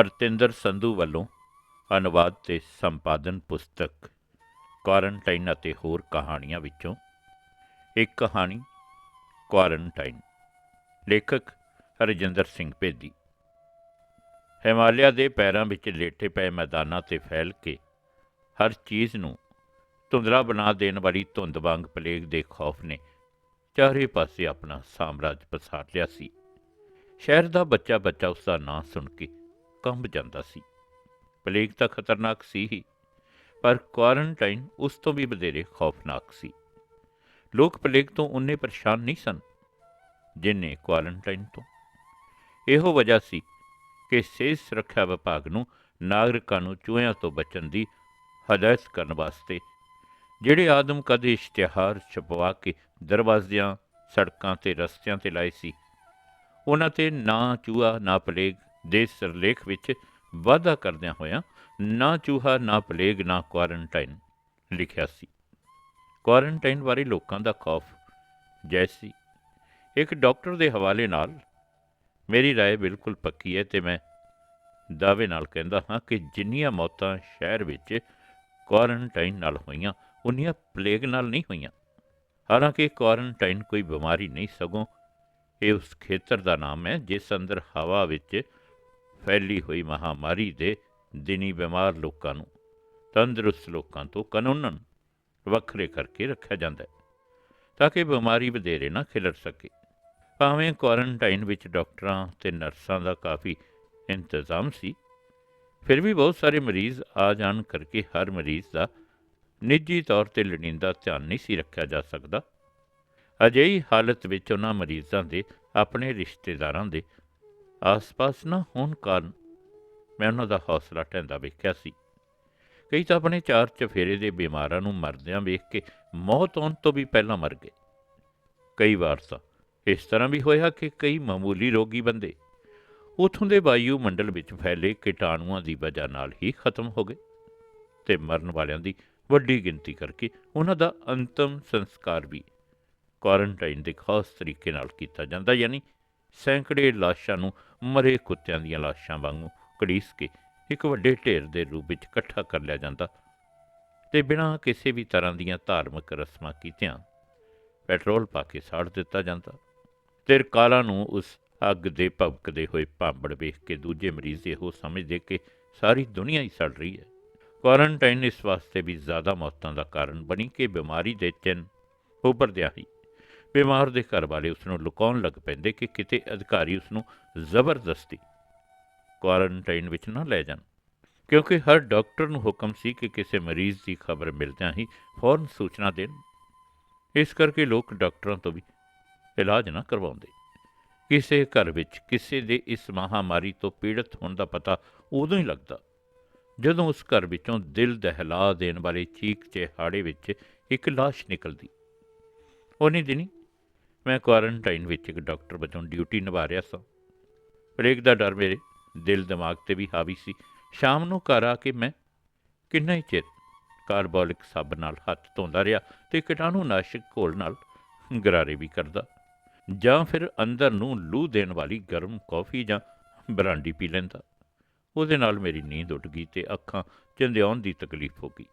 ਅਰਤਿੰਦਰ ਸੰਧੂ ਵੱਲੋਂ ਅਨੁਵਾਦ ਤੇ ਸੰਪਾਦਨ ਪੁਸਤਕ, ਕੁਆਰੰਟਾਈਨ ਅਤੇ ਹੋਰ ਕਹਾਣੀਆਂ ਵਿੱਚੋਂ ਇੱਕ ਕਹਾਣੀ, ਕੁਆਰੰਟਾਈਨ, ਲੇਖਕ ਹਰਜਿੰਦਰ ਸਿੰਘ ਭੇਦੀ। ਹਿਮਾਲਿਆ ਦੇ ਪੈਰਾਂ ਵਿੱਚ ਲੇਟੇ ਪਏ ਮੈਦਾਨਾਂ ਤੇ ਫੈਲ ਕੇ ਹਰ ਚੀਜ਼ ਨੂੰ ਧੁੰਦਲਾ ਬਣਾ ਦੇਣ ਵਾਲੀ ਧੁੰਦ ਵਾਂਗ ਪਲੇਗ ਦੇ ਖੌਫ ਨੇ ਚਾਰੇ ਪਾਸੇ ਆਪਣਾ ਸਾਮਰਾਜ ਪਸਾਰ ਲਿਆ ਸੀ। ਸ਼ਹਿਰ ਦਾ ਬੱਚਾ ਬੱਚਾ ਉਸ ਦਾ ਨਾਂ ਸੁਣ ਕੇ ਕੰਬ ਜਾਂਦਾ ਸੀ। ਪਲੇਗ ਤਾਂ ਖਤਰਨਾਕ ਸੀ ਹੀ, ਪਰ ਕੁਆਰੰਟਾਈਨ ਉਸ ਤੋਂ ਵੀ ਵਧੇਰੇ ਖੌਫਨਾਕ ਸੀ। ਲੋਕ ਪਲੇਗ ਤੋਂ ਉਨੇ ਪਰੇਸ਼ਾਨ ਨਹੀਂ ਸਨ, ਜਿੰਨੇ ਕੁਆਰੰਟਾਈਨ ਤੋਂ। ਇਹੋ ਵਜ੍ਹਾ ਸੀ ਕਿ ਸਿਹਤ ਸੁਰੱਖਿਆ ਵਿਭਾਗ ਨੂੰ ਨਾਗਰਿਕਾਂ ਨੂੰ ਚੂਹਿਆਂ ਤੋਂ ਬਚਣ ਦੀ ਹਦਾਇਤ ਕਰਨ ਵਾਸਤੇ ਜਿਹੜੇ ਆਦਮ ਕਦੇ ਇਸ਼ਤਿਹਾਰ ਛਪਵਾ ਕੇ ਦਰਵਾਜ਼ਿਆਂ, ਸੜਕਾਂ ਤੇ ਰਸਤਿਆਂ ਤੇ ਲਾਏ ਸੀ, ਉਹਨਾਂ ਤੇ ਨਾ ਚੂਹਾ, ਨਾ ਪਲੇਗ ਦੇ ਸਿਰਲੇਖ ਵਿੱਚ ਵਾਅਦਾ ਕਰਦਿਆਂ ਹੋਇਆਂ ਨਾ ਚੂਹਾ ਨਾ ਪਲੇਗ ਨਾ ਕੁਆਰੰਟਾਈਨ ਲਿਖਿਆ ਸੀ ਕੁਆਰੰਟਾਈਨ ਬਾਰੇ ਲੋਕਾਂ ਦਾ ਖੌਫ ਜੈਸੀ ਇੱਕ ਡਾਕਟਰ ਦੇ ਹਵਾਲੇ ਨਾਲ ਮੇਰੀ رائے ਬਿਲਕੁਲ ਪੱਕੀ ਹੈ ਤੇ ਮੈਂ ਦਾਅਵੇ ਨਾਲ ਕਹਿੰਦਾ ਹਾਂ ਕਿ ਜਿੰਨੀਆਂ ਮੌਤਾਂ ਸ਼ਹਿਰ ਵਿੱਚ ਕੁਆਰੰਟਾਈਨ ਨਾਲ ਹੋਈਆਂ ਉਨੀਆਂ ਪਲੇਗ ਨਾਲ ਨਹੀਂ ਹੋਈਆਂ ਹਾਲਾਂਕਿ ਕੁਆਰੰਟਾਈਨ ਕੋਈ ਬਿਮਾਰੀ ਨਹੀਂ ਸਗੋਂ ਇਹ ਉਸ ਖੇਤਰ ਦਾ ਨਾਮ ਹੈ ਜਿਸ ਅੰਦਰ ਹਵਾ ਵਿੱਚ ਫੈਲੀ ਹੋਈ ਮਹਾਮਾਰੀ ਦੇ ਦਿਨੀ ਬਿਮਾਰ ਲੋਕਾਂ ਨੂੰ, ਤੰਦਰੁਸਤ ਲੋਕਾਂ ਤੋਂ ਕਾਨੂੰਨਨ ਵੱਖਰੇ ਕਰਕੇ ਰੱਖਿਆ ਜਾਂਦਾ ਹੈ, ਤਾਂ ਕਿ ਬਿਮਾਰੀ ਵਧੇਰੇ ਨਾ ਖਿਲਰ ਸਕੇ। ਭਾਵੇਂ ਕੁਆਰੰਟਾਈਨ ਵਿੱਚ ਡਾਕਟਰਾਂ ਤੇ ਨਰਸਾਂ ਦਾ ਕਾਫੀ ਇੰਤਜ਼ਾਮ ਸੀ, ਫਿਰ ਵੀ ਬਹੁਤ ਸਾਰੇ ਮਰੀਜ਼ ਆ ਜਾਣ ਕਰਕੇ ਹਰ ਮਰੀਜ਼ ਦਾ ਨਿੱਜੀ ਤੌਰ ਤੇ ਲੋੜੀਂਦਾ ਧਿਆਨ ਨਹੀਂ ਸੀ ਰੱਖਿਆ ਜਾ ਸਕਦਾ। ਅਜਿਹੀ ਹਾਲਤ ਵਿੱਚ ਉਹਨਾਂ ਮਰੀਜ਼ਾਂ ਦੇ ਆਪਣੇ ਰਿਸ਼ਤੇਦਾਰਾਂ ਦੇ ਆਸ-ਪਾਸ ਨਾ ਹੋਣ ਕਾਰਨ ਮੈਂ ਉਹਨਾਂ ਦਾ ਹੌਸਲਾ ਢਹਿੰਦਾ ਵੇਖਿਆ ਸੀ। ਕਈ ਤਾਂ ਆਪਣੇ ਚਾਰ ਚਫੇਰੇ ਦੇ ਬਿਮਾਰਾਂ ਨੂੰ ਮਰਦਿਆਂ ਵੇਖ ਕੇ ਮੌਤ ਆਉਣ ਤੋਂ ਵੀ ਪਹਿਲਾਂ ਮਰ ਗਏ। ਕਈ ਵਾਰ ਤਾਂ ਇਸ ਤਰ੍ਹਾਂ ਵੀ ਹੋਇਆ ਕਿ ਕਈ ਮਾਮੂਲੀ ਰੋਗੀ ਬੰਦੇ ਉਥੋਂ ਦੇ ਵਾਯੂ ਮੰਡਲ ਵਿੱਚ ਫੈਲੇ ਕੀਟਾਣੂਆਂ ਦੀ ਵਜ੍ਹਾ ਨਾਲ ਹੀ ਖਤਮ ਹੋ ਗਏ ਤੇ ਮਰਨ ਵਾਲਿਆਂ ਦੀ ਵੱਡੀ ਗਿਣਤੀ ਕਰਕੇ ਉਹਨਾਂ ਦਾ ਅੰਤਮ ਸੰਸਕਾਰ ਵੀ ਕੁਆਰੰਟਾਈਨ ਦੇ ਖਾਸ ਤਰੀਕੇ ਨਾਲ ਕੀਤਾ ਜਾਂਦਾ, ਯਾਨੀ ਸੈਂਕੜੇ ਲਾਸ਼ਾਂ ਨੂੰ ਮਰੇ ਕੁੱਤਿਆਂ ਦੀਆਂ ਲਾਸ਼ਾਂ ਵਾਂਗੂ ਕੜੀਸ ਕੇ ਇੱਕ ਵੱਡੇ ਢੇਰ ਦੇ ਰੂਪ ਵਿੱਚ ਇਕੱਠਾ ਕਰ ਲਿਆ ਜਾਂਦਾ ਤੇ ਬਿਨਾਂ ਕਿਸੇ ਵੀ ਤਰ੍ਹਾਂ ਦੀਆਂ ਧਾਰਮਿਕ ਰਸਮਾਂ ਕੀਤਿਆਂ, ਪੈਟਰੋਲ ਪਾ ਕੇ ਸਾੜ ਦਿੱਤਾ ਜਾਂਦਾ। ਤੇ ਕਾਲਾ ਨੂੰ ਉਸ ਅੱਗ ਦੇ ਭਵਕਦੇ ਹੋਏ ਭਾਂਬੜ ਵੇਖ ਕੇ ਦੂਜੇ ਮਰੀਜ਼ ਇਹੋ ਸਮਝਦੇ ਕਿ ਸਾਰੀ ਦੁਨੀਆ ਹੀ ਸੜ ਰਹੀ ਹੈ। ਕੁਆਰੰਟਾਈਨ ਇਸ ਵਾਸਤੇ ਵੀ ਜ਼ਿਆਦਾ ਮੌਤਾਂ ਦਾ ਕਾਰਨ ਬਣੀ ਕਿ ਬਿਮਾਰੀ ਦੇ ਚਿੰਨ ਉੱਭਰਦਿਆਂ ਹੀ ਬਿਮਾਰ ਦੇ ਘਰ ਵਾਲੇ ਉਸ ਨੂੰ ਲੁਕਾਉਣ ਲੱਗ ਪੈਂਦੇ ਕਿ ਕਿਤੇ ਅਧਿਕਾਰੀ ਉਸ ਨੂੰ ਜ਼ਬਰਦਸਤੀ ਕੁਆਰੰਟਾਈਨ ਵਿੱਚ ਨਾ ਲੈ ਜਾਣ। ਕਿਉਂਕਿ ਹਰ ਡਾਕਟਰ ਨੂੰ ਹੁਕਮ ਸੀ ਕਿ ਕਿਸੇ ਮਰੀਜ਼ ਦੀ ਖਬਰ ਮਿਲਦਿਆਂ ਹੀ ਫੌਰਨ ਸੂਚਨਾ ਦੇਣ। ਇਸ ਕਰਕੇ ਲੋਕ ਡਾਕਟਰਾਂ ਤੋਂ ਵੀ ਇਲਾਜ ਨਾ ਕਰਵਾਉਂਦੇ। ਕਿਸੇ ਘਰ ਵਿੱਚ ਕਿਸੇ ਦੇ ਇਸ ਮਹਾਮਾਰੀ ਤੋਂ ਪੀੜਤ ਹੋਣ ਦਾ ਪਤਾ ਉਦੋਂ ਹੀ ਲੱਗਦਾ ਜਦੋਂ ਉਸ ਘਰ ਵਿੱਚੋਂ ਦਿਲ ਦਹਿਲਾ ਦੇਣ ਵਾਲੇ ਚੀਕ ਚਿਹਾੜੇ ਵਿੱਚ ਇੱਕ ਲਾਸ਼ ਨਿਕਲਦੀ। ਉਹਨੀ ਦਿਨੀ ਮੈਂ ਕੁਆਰੰਟਾਈਨ ਵਿੱਚ ਇੱਕ ਡਾਕਟਰ ਵਜੋਂ ਡਿਊਟੀ ਨਿਭਾ ਰਿਹਾ ਸਾਂ। ਬ੍ਰੇਕ ਦਾ ਡਰ ਮੇਰੇ ਦਿਲ ਦਿਮਾਗ ਤੇ ਵੀ ਹਾਵੀ ਸੀ। ਸ਼ਾਮ ਨੂੰ ਘਰ ਆ ਕੇ ਮੈਂ ਕਿੰਨਾ ਹੀ ਚਿਰ ਕਾਰਬੋਲਿਕ ਸਾਬਣ ਨਾਲ ਹੱਥ ਧੋਂਦਾ ਰਿਹਾ ਤੇ ਕੀਟਾਣੂਨਾਸ਼ਕ ਘੋਲ ਨਾਲ ਗਰਾਰੇ ਵੀ ਕਰਦਾ। ਜਾਂ ਫਿਰ ਅੰਦਰ ਨੂੰ ਲੂ ਦੇਣ ਵਾਲੀ ਗਰਮ ਕੌਫੀ ਜਾਂ ਬਰਾਂਡੀ ਪੀ ਲੈਂਦਾ। ਉਹਦੇ ਨਾਲ ਮੇਰੀ ਨੀਂਦ ਉੱਡ ਗਈ ਤੇ ਅੱਖਾਂ ਚੰਦਿਆਉਣ ਦੀ ਤਕਲੀਫ ਹੋ ਗਈ।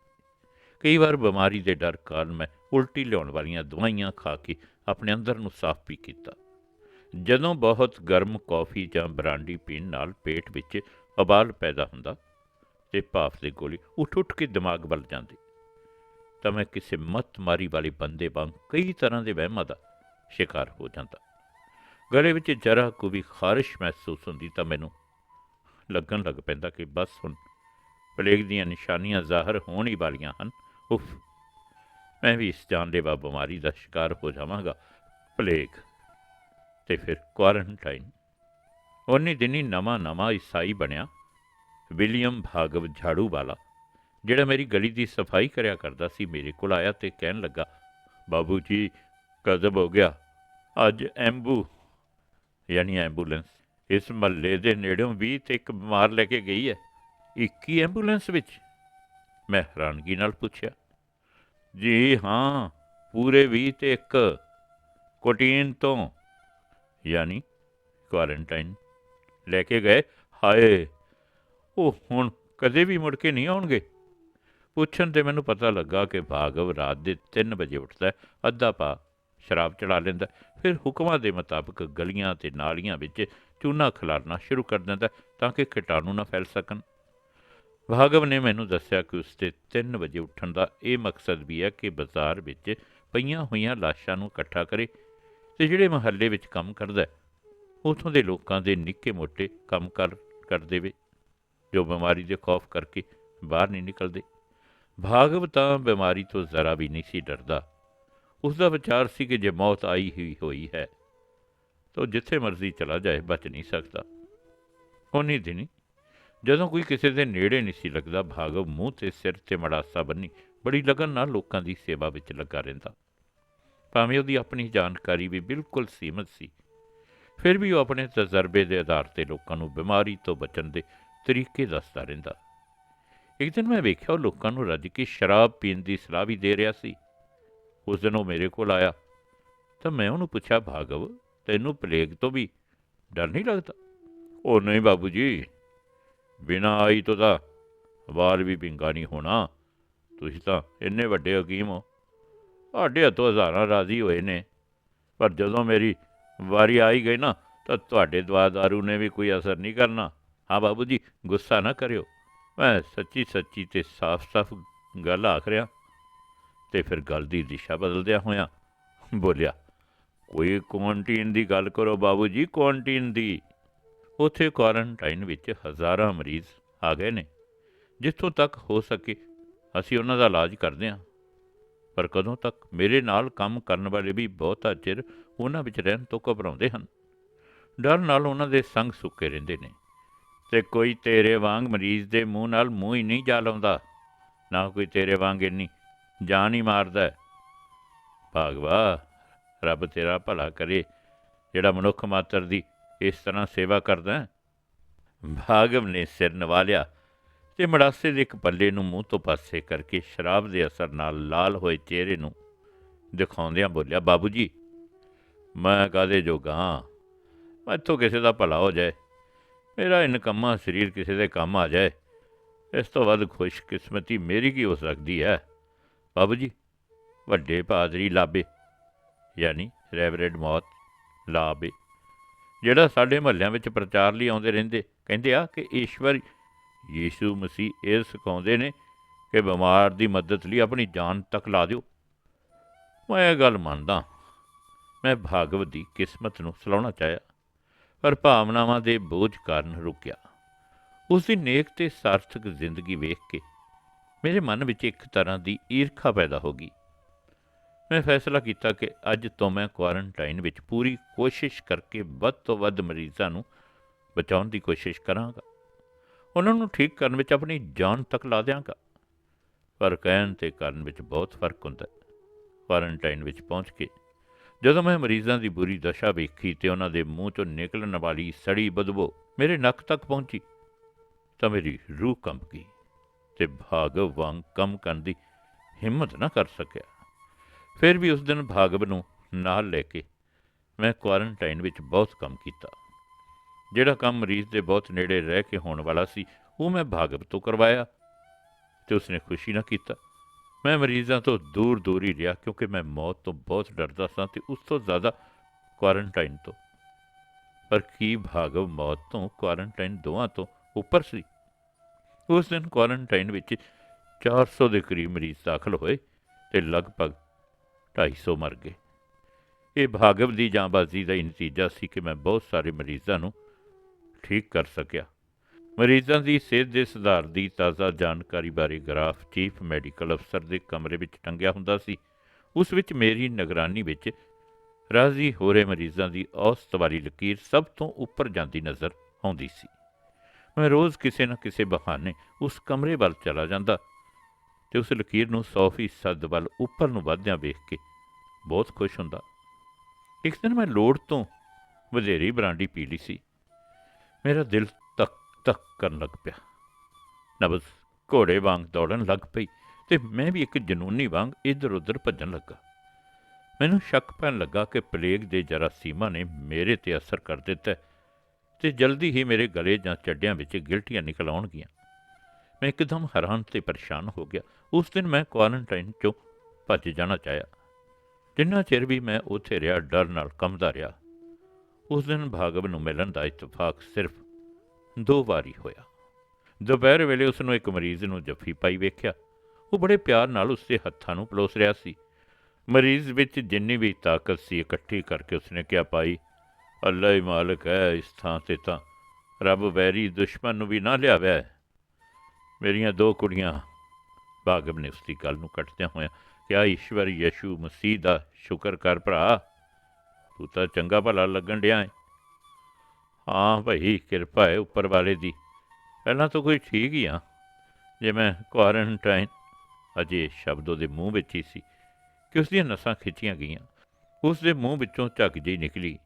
ਕਈ ਵਾਰ ਬਿਮਾਰੀ ਦੇ ਡਰ ਕਾਰਨ ਮੈਂ ਉਲਟੀ ਲਿਆਉਣ ਵਾਲੀਆਂ ਦਵਾਈਆਂ ਖਾ ਕੇ ਆਪਣੇ ਅੰਦਰ ਨੂੰ ਸਾਫ਼ ਵੀ ਕੀਤਾ। ਜਦੋਂ ਬਹੁਤ ਗਰਮ ਕੌਫੀ ਜਾਂ ਬਰਾਂਡੀ ਪੀਣ ਨਾਲ ਪੇਟ ਵਿੱਚ ਅਬਾਲ ਪੈਦਾ ਹੁੰਦਾ ਤੇ ਭਾਫ ਦੇ ਗੋਲੀ ਉੱਠ ਉੱਠ ਕੇ ਦਿਮਾਗ ਵੱਲ ਜਾਂਦੀ, ਤਾਂ ਮੈਂ ਕਿਸੇ ਮਤ ਮਾਰੀ ਵਾਲੇ ਬੰਦੇ ਵਾਂਗ ਕਈ ਤਰ੍ਹਾਂ ਦੇ ਵਹਿਮਾਂ ਦਾ ਸ਼ਿਕਾਰ ਹੋ ਜਾਂਦਾ। ਗਲੇ ਵਿੱਚ ਜਰਾ ਕੁ ਵੀ ਖਾਰਿਸ਼ ਮਹਿਸੂਸ ਹੁੰਦੀ ਤਾਂ ਮੈਨੂੰ ਲੱਗਣ ਲੱਗ ਪੈਂਦਾ ਕਿ ਬਸ ਹੁਣ ਪਲੇਗ ਦੀਆਂ ਨਿਸ਼ਾਨੀਆਂ ਜ਼ਾਹਰ ਹੋਣ ਹੀ ਵਾਲੀਆਂ ਹਨ। ਉਫ, ਮੈਂ ਵੀ ਇਸ ਜਾਨਲੇਵਾ ਬਿਮਾਰੀ ਦਾ ਸ਼ਿਕਾਰ ਹੋ ਜਾਵਾਂਗਾ ਪਲੇਗ ਤੇ ਫਿਰ ਕੁਆਰੰਟਾਈਨ ਉਹਨੀ ਦਿਨੀ ਨਵਾਂ ਨਵਾਂ ਈਸਾਈ ਬਣਿਆ, ਵਿਲੀਅਮ ਭਾਗਵ ਝਾੜੂ ਵਾਲਾ, ਜਿਹੜਾ ਮੇਰੀ ਗਲੀ ਦੀ ਸਫ਼ਾਈ ਕਰਿਆ ਕਰਦਾ ਸੀ, ਮੇਰੇ ਕੋਲ ਆਇਆ ਤੇ ਕਹਿਣ ਲੱਗਾ, ਬਾਬੂ ਜੀ, ਕਜ਼ਬ ਹੋ ਗਿਆ। ਅੱਜ ਐਂਬੂ ਯਾਨੀ ਐਂਬੂਲੈਂਸ, ਇਸ ਮਹੱਲੇ ਦੇ ਨੇੜਿਓਂ 20 ਤੇ ਇੱਕ ਬਿਮਾਰ ਲੈ ਕੇ ਗਈ ਹੈ। 21 ਐਂਬੂਲੈਂਸ ਵਿੱਚ? ਮੈਂ ਹੈਰਾਨਗੀ ਨਾਲ ਪੁੱਛਿਆ। ਜੀ ਹਾਂ, ਪੂਰੇ 20 ਤੇ ਇੱਕ ਕੋਟੀਨ ਤੋਂ, ਯਾਨੀ ਕੁਆਰੰਟਾਈਨ ਲੈ ਕੇ ਗਏ। ਹਾਏ, ਉਹ ਹੁਣ ਕਦੇ ਵੀ ਮੁੜ ਕੇ ਨਹੀਂ ਆਉਣਗੇ? ਪੁੱਛਣ ਤੇ ਮੈਨੂੰ ਪਤਾ ਲੱਗਾ ਕਿ ਭਾਗਵ ਰਾਤ ਦੇ 3 ਵਜੇ ਉੱਠਦਾ ਅੱਧਾ ਪਾ ਸ਼ਰਾਬ ਚੜਾ ਲੈਂਦਾ ਫਿਰ ਹੁਕਮਾਂ ਦੇ ਮੁਤਾਬਕ ਗਲੀਆਂ ਤੇ ਨਾਲੀਆਂ ਵਿੱਚ ਚੂਨਾ ਖਿਲਾਰਨਾ ਸ਼ੁਰੂ ਕਰ ਦਿੰਦਾ ਤਾਂ ਕਿ ਕੀਟਾਣੂ ਨਾ ਫੈਲ ਸਕਣ। ਭਾਗਵ ਨੇ ਮੈਨੂੰ ਦੱਸਿਆ ਕਿ ਉਸ ਦੇ 3 ਵਜੇ ਉੱਠਣ ਦਾ ਇਹ ਮਕਸਦ ਵੀ ਹੈ ਕਿ ਬਾਜ਼ਾਰ ਵਿੱਚ ਪਈਆਂ ਹੋਈਆਂ ਲਾਸ਼ਾਂ ਨੂੰ ਇਕੱਠਾ ਕਰੇ ਤੇ ਜਿਹੜੇ ਮਹੱਲੇ ਵਿੱਚ ਕੰਮ ਕਰਦਾ ਹੈ, ਉਥੋਂ ਦੇ ਲੋਕਾਂ ਦੇ ਨਿੱਕੇ ਮੋਟੇ ਕੰਮ ਕਰ ਕਰ ਦੇਵੇ, ਜੋ ਬਿਮਾਰੀ ਦੇ ਖੌਫ ਕਰਕੇ ਬਾਹਰ ਨਹੀਂ ਨਿਕਲਦੇ। ਭਾਗਵ ਤਾਂ ਬਿਮਾਰੀ ਤੋਂ ਜ਼ਰਾ ਵੀ ਨਹੀਂ ਸੀ ਡਰਦਾ। ਉਸ ਦਾ ਵਿਚਾਰ ਸੀ ਕਿ ਜੇ ਮੌਤ ਆਈ ਹੀ ਹੋਈ ਹੈ, ਤਾਂ ਜਿੱਥੇ ਮਰਜ਼ੀ ਚਲਾ ਜਾਏ, ਬਚ ਨਹੀਂ ਸਕਦਾ। ਉਨੀ ਦਿਨੀ ਜਦੋਂ ਕੋਈ ਕਿਸੇ ਦੇ ਨੇੜੇ ਨਹੀਂ ਸੀ ਲੱਗਦਾ, ਭਾਗਵ ਮੂੰਹ ਤੇ ਸਿਰ ਤੇ ਮੜਾਸਾ ਬੰਨੀ, ਬੜੀ ਲਗਨ ਨਾਲ ਲੋਕਾਂ ਦੀ ਸੇਵਾ ਵਿੱਚ ਲੱਗਾ ਰਹਿੰਦਾ। ਭਾਵੇਂ ਉਹਦੀ ਆਪਣੀ ਜਾਣਕਾਰੀ ਵੀ ਬਿਲਕੁਲ ਸੀਮਤ ਸੀ, ਫਿਰ ਵੀ ਉਹ ਆਪਣੇ ਤਜਰਬੇ ਦੇ ਆਧਾਰ ਤੇ ਲੋਕਾਂ ਨੂੰ ਬਿਮਾਰੀ ਤੋਂ ਬਚਣ ਦੇ ਤਰੀਕੇ ਦੱਸਦਾ ਰਹਿੰਦਾ। ਇੱਕ ਦਿਨ ਮੈਂ ਵੇਖਿਆ, ਉਹ ਲੋਕਾਂ ਨੂੰ ਰੱਜ ਕੇ ਸ਼ਰਾਬ ਪੀਣ ਦੀ ਸਲਾਹ ਵੀ ਦੇ ਰਿਹਾ ਸੀ। ਉਸ ਦਿਨ ਉਹ ਮੇਰੇ ਕੋਲ ਆਇਆ। ਤਾਂ ਮੈਂ ਉਹਨੂੰ ਪੁੱਛਿਆ, ਭਾਗਵ, ਤੈਨੂੰ ਪਲੇਗ ਤੋਂ ਵੀ ਡਰ ਨਹੀਂ ਲੱਗਦਾ? ਉਹ ਨਹੀਂ ਬਾਬੂ ਜੀ ਬਿਨਾਂ ਆਈ ਤੋਂ ਤਾਂ ਵਾਰ ਵੀ ਪਿੰਗਾ ਨਹੀਂ ਹੋਣਾ। ਤੁਸੀਂ ਤਾਂ ਇੰਨੇ ਵੱਡੇ ਹਕੀਮ ਹੋ। ਤੁਹਾਡੇ ਹੱਥੋਂ ਹਜ਼ਾਰਾਂ ਰਾਜ਼ੀ ਹੋਏ ਨੇ। ਪਰ ਜਦੋਂ ਮੇਰੀ ਵਾਰੀ ਆਈ ਗਈ ਨਾ, ਤਾਂ ਤੁਹਾਡੇ ਦਵਾ ਨੇ ਵੀ ਕੋਈ ਅਸਰ ਨਹੀਂ ਕਰਨਾ। ਹਾਂ ਬਾਬੂ ਜੀ, ਗੁੱਸਾ ਨਾ ਕਰਿਓ। ਮੈਂ ਸੱਚੀ ਸੱਚੀ ਤੇ ਸਾਫ਼-ਸਾਫ਼ ਗੱਲ ਆਖ ਰਿਹਾ ਤੇ ਫਿਰ ਗੱਲ ਦੀ ਦਿਸ਼ਾ ਬਦਲਦਿਆਂ ਹੋਇਆਂ ਬੋਲਿਆ, ਕੋਈ ਕੁਆਰੰਟਾਈਨ ਦੀ ਗੱਲ ਕਰੋ ਬਾਬੂ ਜੀ ਕੁਆਰੰਟਾਈਨ ਦੀ। ਉੱਥੇ ਕੁਆਰੰਟਾਈਨ ਵਿੱਚ ਹਜ਼ਾਰਾਂ ਮਰੀਜ਼ ਆ ਗਏ ਨੇ। ਜਿੱਥੋਂ ਤੱਕ ਹੋ ਸਕੇ, ਅਸੀਂ ਉਹਨਾਂ ਦਾ ਇਲਾਜ ਕਰਦੇ ਹਾਂ। ਪਰ ਕਦੋਂ ਤੱਕ ਮੇਰੇ ਨਾਲ ਕੰਮ ਕਰਨ ਵਾਲੇ ਵੀ ਬਹੁਤਾ ਚਿਰ ਉਹਨਾਂ ਵਿੱਚ ਰਹਿਣ ਤੋਂ ਘਬਰਾਉਂਦੇ ਹਨ। ਡਰ ਨਾਲ ਉਹਨਾਂ ਦੇ ਸੰਗ ਸੁੱਕੇ ਰਹਿੰਦੇ ਨੇ ਤੇ ਕੋਈ ਤੇਰੇ ਵਾਂਗ ਮਰੀਜ਼ ਦੇ ਮੂੰਹ ਨਾਲ ਮੂੰਹ ਹੀ ਨਹੀਂ ਜਾ ਲਾਉਂਦਾ ਨਾ ਕੋਈ ਤੇਰੇ ਵਾਂਗ ਇੰਨੀ ਜਾਨ ਹੀ ਮਾਰਦਾ ਹੈ। ਭਾਗਵਾ ਰੱਬ ਤੇਰਾ ਭਲਾ ਕਰੇ, ਜਿਹੜਾ ਮਨੁੱਖ ਮਾਤਰ ਦੀ ਇਸ ਤਰ੍ਹਾਂ ਸੇਵਾ ਕਰਦਾ ਹੈ। ਭਾਗਵ ਨੇ ਸਿਰ ਨਵਾ ਲਿਆ ਤੇ ਮੜਾਸੇ ਦੇ ਇੱਕ ਪੱਲੇ ਨੂੰ ਮੂੰਹ ਤੋਂ ਪਾਸੇ ਕਰਕੇ ਸ਼ਰਾਬ ਦੇ ਅਸਰ ਨਾਲ ਲਾਲ ਹੋਏ ਚਿਹਰੇ ਨੂੰ ਦਿਖਾਉਂਦਿਆਂ ਬੋਲਿਆ, ਬਾਬੂ ਜੀ, ਮੈਂ ਕਾਹਦੇ ਜੋਗਾ ਹਾਂ? ਮੈਥੋਂ ਕਿਸੇ ਦਾ ਭਲਾ ਹੋ ਜਾਏ। ਮੇਰਾ ਇਨਕੰਮਾ ਸਰੀਰ ਕਿਸੇ ਦੇ ਕੰਮ ਆ ਜਾਏ। ਇਸ ਤੋਂ ਵੱਧ ਖੁਸ਼ਕਿਸਮਤੀ ਮੇਰੀ ਕੀ ਹੋ ਸਕਦੀ ਹੈ? ਬਾਬੂ ਜੀ, ਵੱਡੇ ਪਾਦਰੀ ਲਾਬੇ, ਯਾਨੀ ਰੈਵਰੈਂਡ ਮੌਤ ਲਾਬੇ। ਜਿਹੜਾ ਸਾਡੇ ਮਹੱਲਿਆਂ ਵਿੱਚ ਪ੍ਰਚਾਰ ਲਈ ਆਉਂਦੇ ਰਹਿੰਦੇ, ਕਹਿੰਦੇ ਆ ਕਿ ਈਸ਼ਵਰ ਯੀਸ਼ੂ ਮਸੀਹ ਇਹ ਸਿਖਾਉਂਦੇ ਨੇ ਕਿ ਬਿਮਾਰ ਦੀ ਮਦਦ ਲਈ ਆਪਣੀ ਜਾਨ ਤੱਕ ਲਾ ਦਿਓ। ਮੈਂ ਇਹ ਗੱਲ ਮੰਨਦਾ ਮੈਂ ਭਾਗਵਤ ਦੀ ਕਿਸਮਤ ਨੂੰ ਸਲਾਉਣਾ ਚਾਹਿਆ, ਪਰ ਭਾਵਨਾਵਾਂ ਦੇ ਬੋਝ ਕਾਰਨ ਰੁਕਿਆ। ਉਸ ਦੀ ਨੇਕ ਤੇ ਸਾਰਥਕ ਜ਼ਿੰਦਗੀ ਵੇਖ ਕੇ ਮੇਰੇ ਮਨ ਵਿੱਚ ਇੱਕ ਤਰ੍ਹਾਂ ਦੀ ਈਰਖਾ ਪੈਦਾ ਹੋ ਗਈ। ਮੈਂ ਫੈਸਲਾ ਕੀਤਾ ਕਿ ਅੱਜ ਤੋਂ ਮੈਂ ਕੁਆਰੰਟਾਈਨ ਵਿੱਚ ਪੂਰੀ ਕੋਸ਼ਿਸ਼ ਕਰਕੇ ਵੱਧ ਤੋਂ ਵੱਧ ਮਰੀਜ਼ਾਂ ਨੂੰ ਬਚਾਉਣ ਦੀ ਕੋਸ਼ਿਸ਼ ਕਰਾਂਗਾ। ਉਹਨਾਂ ਨੂੰ ਠੀਕ ਕਰਨ ਵਿੱਚ ਆਪਣੀ ਜਾਨ ਤੱਕ ਲਾ ਦਿਆਂਗਾ। ਪਰ ਕਹਿਣ ਤੇ ਕਰਨ ਵਿੱਚ ਬਹੁਤ ਫ਼ਰਕ ਹੁੰਦਾ ਹੈ। ਕੁਆਰੰਟਾਈਨ ਵਿੱਚ ਪਹੁੰਚ ਕੇ ਜਦੋਂ ਮੈਂ ਮਰੀਜ਼ਾਂ ਦੀ ਬੁਰੀ ਦਸ਼ਾ ਵੇਖੀ ਤੇ ਉਹਨਾਂ ਦੇ ਮੂੰਹ ਚੋਂ ਨਿਕਲਣ ਵਾਲੀ ਸੜੀ ਬਦਬੂ ਮੇਰੇ ਨੱਕ ਤੱਕ ਪਹੁੰਚੀ, ਤਾਂ ਮੇਰੀ ਰੂਹ ਕੰਬ ਗਈ ਤੇ ਭਾਗਵ ਵਾਂਗ ਕੰਮ ਕਰਨ ਦੀ ਹਿੰਮਤ ਨਾ ਕਰ ਸਕਿਆ। ਫਿਰ ਵੀ ਉਸ ਦਿਨ ਭਾਗਵ ਨੂੰ ਨਾਲ ਲੈ ਕੇ ਮੈਂ ਕੁਆਰੰਟਾਈਨ ਵਿੱਚ ਬਹੁਤ ਕੰਮ ਕੀਤਾ। ਜਿਹੜਾ ਕੰਮ ਮਰੀਜ਼ ਦੇ ਬਹੁਤ ਨੇੜੇ ਰਹਿ ਕੇ ਹੋਣ ਵਾਲਾ ਸੀ, ਉਹ ਮੈਂ ਭਾਗਵ ਤੋਂ ਕਰਵਾਇਆ ਤੇ ਉਸਨੇ ਖੁਸ਼ੀ ਨਾ ਕੀਤਾ। ਮੈਂ ਮਰੀਜ਼ਾਂ ਤੋਂ ਦੂਰ ਦੂਰ ਹੀ ਰਿਹਾ ਕਿਉਂਕਿ ਮੈਂ ਮੌਤ ਤੋਂ ਬਹੁਤ ਡਰਦਾ ਸਾਂ ਤੇ ਉਸ ਤੋਂ ਜ਼ਿਆਦਾ ਕੁਆਰੰਟਾਈਨ ਤੋਂ। ਪਰ ਕੀ ਭਾਗਵ ਮੌਤ ਤੋਂ ਕੁਆਰੰਟਾਈਨ ਦੋਵਾਂ ਤੋਂ ਉੱਪਰ ਸੀ? ਉਸ ਦਿਨ ਕੁਆਰੰਟਾਈਨ ਵਿੱਚ 400 ਦੇ ਕਰੀਬ ਮਰੀਜ਼ ਦਾਖਲ ਹੋਏ ਤੇ ਲਗਭਗ 250 ਮਰ ਗਏ। ਇਹ ਭਾਗਵ ਦੀ ਜਾਂਬਾਜ਼ੀ ਦਾ ਹੀ ਨਤੀਜਾ ਸੀ ਕਿ ਮੈਂ ਬਹੁਤ ਸਾਰੇ ਮਰੀਜ਼ਾਂ ਨੂੰ ਠੀਕ ਕਰ ਸਕਿਆ। ਮਰੀਜ਼ਾਂ ਦੀ ਸਿਹਤ ਦੇ ਸੁਧਾਰ ਦੀ ਤਾਜ਼ਾ ਜਾਣਕਾਰੀ ਬਾਰੇ ਗ੍ਰਾਫ ਚੀਫ ਮੈਡੀਕਲ ਅਫਸਰ ਦੇ ਕਮਰੇ ਵਿੱਚ ਟੰਗਿਆ ਹੁੰਦਾ ਸੀ। ਉਸ ਵਿੱਚ ਮੇਰੀ ਨਿਗਰਾਨੀ ਵਿੱਚ ਰਾਜ਼ੀ ਹੋ ਰਹੇ ਮਰੀਜ਼ਾਂ ਦੀ ਔਸਤ ਵਾਲੀ ਲਕੀਰ ਸਭ ਤੋਂ ਉੱਪਰ ਜਾਂਦੀ ਨਜ਼ਰ ਆਉਂਦੀ ਸੀ। ਮੈਂ ਰੋਜ਼ ਕਿਸੇ ਨਾ ਕਿਸੇ ਬਹਾਨੇ ਉਸ ਕਮਰੇ ਵੱਲ ਚਲਾ ਜਾਂਦਾ ਤੇ ਉਸ ਲਕੀਰ ਨੂੰ 100% ਵੱਲ ਉੱਪਰ ਨੂੰ ਵਧਦਿਆਂ ਵੇਖ ਕੇ ਬਹੁਤ ਖੁਸ਼ ਹੁੰਦਾ। ਇੱਕ ਦਿਨ ਮੈਂ ਲੋੜ ਤੋਂ ਵਧੇਰੀ ਬਰਾਂਡੀ ਪੀ ਲਈ ਸੀ। ਮੇਰਾ ਦਿਲ ਤੱਕ ਤੱਕ ਕਰਨ ਲੱਗ ਪਿਆ। ਨਬਜ਼ ਘੋੜੇ ਵਾਂਗ ਦੌੜਨ ਲੱਗ ਪਈ ਤੇ ਮੈਂ ਵੀ ਇੱਕ ਜਨੂਨੀ ਵਾਂਗ ਇੱਧਰ ਉੱਧਰ ਭੱਜਣ ਲੱਗਾ। ਮੈਨੂੰ ਸ਼ੱਕ ਪੈਣ ਲੱਗਾ ਕਿ ਪਲੇਗ ਦੇ ਜਰਾਸੀਮਾਂ ਨੇ ਮੇਰੇ ਤੇ ਅਸਰ ਕਰ ਦਿੱਤਾ ਹੈ ਤੇ ਜਲਦੀ ਹੀ ਮੇਰੇ ਗਲੇ ਜਾਂ ਚੱਡਿਆਂ ਵਿੱਚ ਗਿਲਟੀਆਂ ਨਿਕਲ ਆਉਣਗੀਆਂ। ਮੈਂ ਇੱਕਦਮ ਹੈਰਾਨ ਤੇ ਪਰੇਸ਼ਾਨ ਹੋ ਗਿਆ। ਉਸ ਦਿਨ ਮੈਂ ਕੁਆਰੰਟਾਈਨ ਚੋਂ ਭੱਜ ਜਾਣਾ ਚਾਹਿਆ। ਜਿੰਨਾ ਚਿਰ ਵੀ ਮੈਂ ਉੱਥੇ ਰਿਹਾ, ਡਰ ਨਾਲ ਕੰਬਦਾ ਰਿਹਾ। ਉਸ ਦਿਨ ਭਾਗਵ ਨੂੰ ਮਿਲਣ ਦਾ ਇਤਫਾਕ ਸਿਰਫ ਦੋ ਵਾਰੀ ਹੋਇਆ। ਦੁਪਹਿਰ ਵੇਲੇ ਉਸ ਨੂੰ ਇੱਕ ਮਰੀਜ਼ ਨੂੰ ਜੱਫੀ ਪਾਈ ਵੇਖਿਆ। ਉਹ ਬੜੇ ਪਿਆਰ ਨਾਲ ਉਸਦੇ ਹੱਥਾਂ ਨੂੰ ਪਲੋਸ ਰਿਹਾ ਸੀ। ਮਰੀਜ਼ ਵਿੱਚ ਜਿੰਨੀ ਵੀ ਤਾਕਤ ਸੀ, ਇਕੱਠੀ ਕਰਕੇ ਉਸਨੇ ਕਿਹਾ ਪਾਈ ਅੱਲਾ ਹੀ ਮਾਲਕ ਹੈ ਇਸ ਥਾਂ ਤੇ ਤਾਂ। ਰੱਬ ਵੈਰੀ ਦੁਸ਼ਮਣ ਨੂੰ ਵੀ ਨਾ ਲਿਆਵਿਆ ਹੈ। ਮੇਰੀਆਂ ਦੋ ਕੁੜੀਆਂ ਭਾਗਵ ਨੇ ਉਸਦੀ ਗੱਲ ਨੂੰ ਕੱਟਦਿਆਂ ਹੋਇਆ ਕਿਹਾ, ਈਸ਼ਵਰ, ਯਸ਼ੂ, ਮਸੀਹ ਦਾ ਸ਼ੁਕਰ ਕਰ ਭਰਾ, ਤੂੰ ਤਾਂ ਚੰਗਾ ਭਲਾ ਲੱਗਣ ਡਿਆ ਹੈ ਹਾਂ ਭਾਈ, ਕਿਰਪਾ ਹੈ ਉੱਪਰ ਵਾਲੇ ਦੀ। ਪਹਿਲਾਂ ਤਾਂ ਕੋਈ ਠੀਕ ਹੀ ਆ, ਜੇ ਮੈਂ ਕੁਆਰੰਟਾਈਨ ਅਜੇ ਸ਼ਬਦ ਉਹਦੇ ਮੂੰਹ ਵਿੱਚ ਹੀ ਸੀ ਕਿ ਉਸ ਦੀਆਂ ਨਸਾਂ ਖਿੱਚੀਆਂ ਗਈਆਂ। ਉਸ ਦੇ ਮੂੰਹ ਵਿੱਚੋਂ ਝੱਗ ਜਿਹੀ ਨਿਕਲੀ,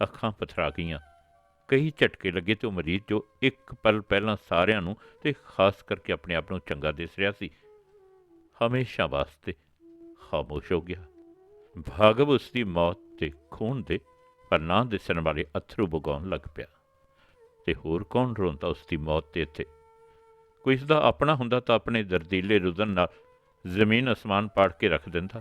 ਅੱਖਾਂ ਪਥਰਾ ਗਈਆਂ ਕਈ ਝਟਕੇ ਲੱਗੇ ਤੇ ਉਹ ਮਰੀਜ਼ ਜੋ ਇੱਕ ਪਲ ਪਹਿਲਾਂ ਸਾਰਿਆਂ ਨੂੰ ਤੇ ਖਾਸ ਕਰਕੇ ਆਪਣੇ ਆਪ ਨੂੰ ਚੰਗਾ ਦਿਸ ਰਿਹਾ ਸੀ, ਹਮੇਸ਼ਾ ਵਾਸਤੇ ਖਾਮੋਸ਼ ਹੋ ਗਿਆ। ਭਾਗਵ ਉਸ ਦੀ ਮੌਤ ਤੇ ਖੂਨ ਦੇ ਪਰ ਨਾ ਦਿਸਣ ਵਾਲੇ ਅਥਰੂ ਵਗਾਉਣ ਲੱਗ ਪਿਆ ਤੇ ਹੋਰ ਕੌਣ ਰੋਂਦਾ ਉਸ ਦੀ ਮੌਤ ਤੇ ਇੱਥੇ? ਕੋਈ ਇਸ ਦਾ ਆਪਣਾ ਹੁੰਦਾ ਤਾਂ ਆਪਣੇ ਦਰਦੀਲੇ ਰੁਦਨ ਨਾਲ ਜ਼ਮੀਨ ਅਸਮਾਨ ਪਾੜ ਕੇ ਰੱਖ ਦਿੰਦਾ।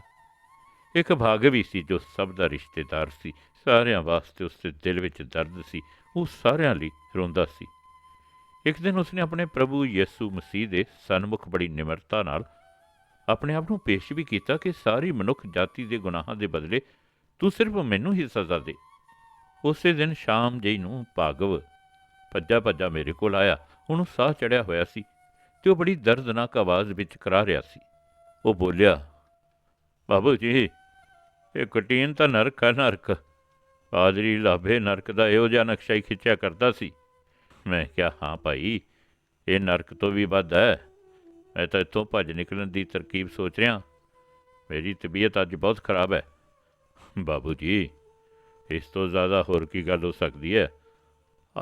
ਇੱਕ ਭਾਗਵੀ ਸੀ ਜੋ ਸਭ ਦਾ ਰਿਸ਼ਤੇਦਾਰ ਸੀ, ਸਾਰਿਆਂ ਵਾਸਤੇ ਉਸ ਦੇ ਦਿਲ ਵਿੱਚ ਦਰਦ ਸੀ ਉਹ ਸਾਰਿਆਂ ਲਈ ਰੋਂਦਾ ਸੀ। ਇੱਕ ਦਿਨ ਉਸਨੇ ਆਪਣੇ ਪ੍ਰਭੂ ਯਿਸੂ ਮਸੀਹ ਦੇ ਸਨਮੁਖ ਬੜੀ ਨਿਮਰਤਾ ਨਾਲ ਆਪਣੇ ਆਪ ਨੂੰ ਪੇਸ਼ ਵੀ ਕੀਤਾ ਕਿ ਸਾਰੀ ਮਨੁੱਖ ਜਾਤੀ ਦੇ ਗੁਨਾਹਾਂ ਦੇ ਬਦਲੇ ਤੂੰ ਸਿਰਫ ਮੈਨੂੰ ਹੀ ਸਜ਼ਾ ਦੇ। ਉਸੇ ਦਿਨ ਸ਼ਾਮ ਜਿਹੀ ਨੂੰ ਭਾਗਵ ਭੱਜਾ ਭੱਜਾ ਮੇਰੇ ਕੋਲ ਆਇਆ। ਉਹਨੂੰ ਸਾਹ ਚੜਿਆ ਹੋਇਆ ਸੀ ਤੇ ਉਹ ਬੜੀ ਦਰਦਨਾਕ ਆਵਾਜ਼ ਵਿੱਚ ਕਰਾ ਰਿਹਾ ਸੀ। ਉਹ ਬੋਲਿਆ, ਬਾਬੂ ਜੀ, ਇਹ ਕਟੀਨ ਤਾਂ ਨਰਕ ਹੈ ਨਰਕ। ਪਾਦਰੀ ਲਾਭੇ ਨਰਕ ਦਾ ਇਹੋ ਜਿਹਾ ਨਕਸ਼ਾ ਹੀ ਖਿੱਚਿਆ ਕਰਦਾ ਸੀ। ਮੈਂ ਕਿਹਾ, ਹਾਂ ਭਾਈ, ਇਹ ਨਰਕ ਤੋਂ ਵੀ ਵੱਧ ਹੈ। ਮੈਂ ਤਾਂ ਇੱਥੋਂ ਭੱਜ ਨਿਕਲਣ ਦੀ ਤਰਕੀਬ ਸੋਚ ਰਿਹਾ। ਮੇਰੀ ਤਬੀਅਤ ਅੱਜ ਬਹੁਤ ਖਰਾਬ ਹੈ। ਬਾਬੂ ਜੀ, ਇਸ ਤੋਂ ਜ਼ਿਆਦਾ ਹੋਰ ਕੀ ਗੱਲ ਹੋ ਸਕਦੀ ਹੈ?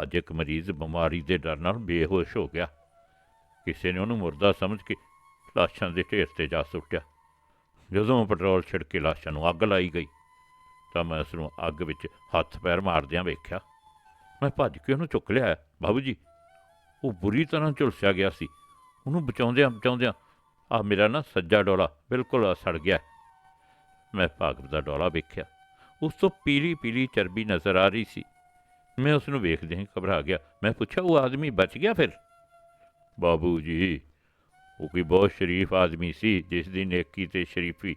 ਅੱਜ ਇੱਕ ਮਰੀਜ਼ ਬਿਮਾਰੀ ਦੇ ਡਰ ਨਾਲ ਬੇਹੋਸ਼ ਹੋ ਗਿਆ। ਕਿਸੇ ਨੇ ਉਹਨੂੰ ਮੁਰਦਾ ਸਮਝ ਕੇ ਲਾਸ਼ਾਂ ਦੇ ਢੇਰ ਤੇ ਜਾ ਸੁੱਟਿਆ। ਜਦੋਂ ਪੈਟਰੋਲ ਛਿੜਕ ਕੇ ਲਾਸ਼ਾਂ ਨੂੰ ਅੱਗ ਲਾਈ ਗਈ ਤਾਂ ਮੈਂ ਉਸ ਨੂੰ ਅੱਗ ਵਿੱਚ ਹੱਥ ਪੈਰ ਮਾਰਦਿਆਂ ਵੇਖਿਆ। ਮੈਂ ਭੱਜ ਕੇ ਉਹਨੂੰ ਚੁੱਕ ਲਿਆ ਬਾਬੂ ਜੀ, ਉਹ ਬੁਰੀ ਤਰ੍ਹਾਂ ਝੁਲਸਿਆ ਗਿਆ ਸੀ। ਉਹਨੂੰ ਬਚਾਉਂਦਿਆਂ ਬਚਾਉਂਦਿਆਂ ਆ ਮੇਰਾ ਨਾ ਸੱਜਾ ਡੋਲਾ ਬਿਲਕੁਲ ਸੜ ਗਿਆ ਮੈਂ ਭਾਗਵਤ ਦਾ ਡੋਲਾ ਵੇਖਿਆ। ਉਸ ਤੋਂ ਪੀਲੀ ਪੀਲੀ ਚਰਬੀ ਨਜ਼ਰ ਆ ਰਹੀ ਸੀ। ਮੈਂ ਉਸ ਨੂੰ ਵੇਖਦੇ ਹੀ ਘਬਰਾ ਗਿਆ। ਮੈਂ ਪੁੱਛਿਆ, ਉਹ ਆਦਮੀ ਬਚ ਗਿਆ ਫਿਰ? ਬਾਬੂ ਜੀ, ਉਹ ਕੋਈ ਬਹੁਤ ਸ਼ਰੀਫ ਆਦਮੀ ਸੀ, ਜਿਸ ਦੀ ਨੇਕੀ ਤੇ ਸ਼ਰੀਫੀ,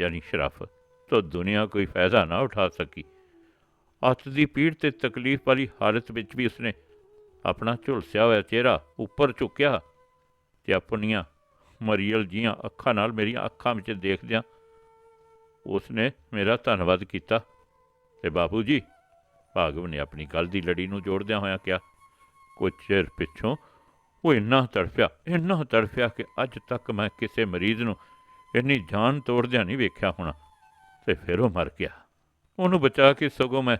ਯਾਨੀ ਸ਼ਰਾਫਤ ਤੋਂ ਦੁਨੀਆ ਕੋਈ ਫਾਇਦਾ ਨਾ ਉਠਾ ਸਕੀ। ਹੱਥ ਦੀ ਪੀੜ ਤੇ ਤਕਲੀਫ ਵਾਲੀ ਹਾਲਤ ਵਿੱਚ ਵੀ ਉਸਨੇ ਆਪਣਾ ਝੁਲਸਿਆ ਹੋਇਆ ਚਿਹਰਾ ਉੱਪਰ ਚੁੱਕਿਆ ਤੇ ਆਪਣੀਆਂ ਮਰੀਅਲ ਜੀਆਂ ਅੱਖਾਂ ਨਾਲ ਮੇਰੀਆਂ ਅੱਖਾਂ ਵਿੱਚ ਦੇਖਦਿਆਂ ਉਸਨੇ ਮੇਰਾ ਧੰਨਵਾਦ ਕੀਤਾ ਤੇ ਬਾਪੂ ਜੀ ਭਾਗਵ ਨੇ ਆਪਣੀ ਗੱਲ ਦੀ ਲੜੀ ਨੂੰ ਜੋੜਦਿਆਂ ਹੋਇਆਂ ਕਿਹਾ ਕੁਝ ਚਿਰ ਪਿੱਛੋਂ ਉਹ ਇੰਨਾ ਤੜਫਿਆ ਇੰਨਾ ਤੜਫਿਆ ਕਿ ਅੱਜ ਤੱਕ ਮੈਂ ਕਿਸੇ ਮਰੀਜ਼ ਨੂੰ ਇੰਨੀ ਜਾਨ ਤੋੜਦਿਆਂ ਨਹੀਂ ਵੇਖਿਆ ਹੋਣਾ। ਤੇ ਫਿਰ ਉਹ ਮਰ ਗਿਆ। ਉਹਨੂੰ ਬਚਾ ਕੇ ਸਗੋਂ ਮੈਂ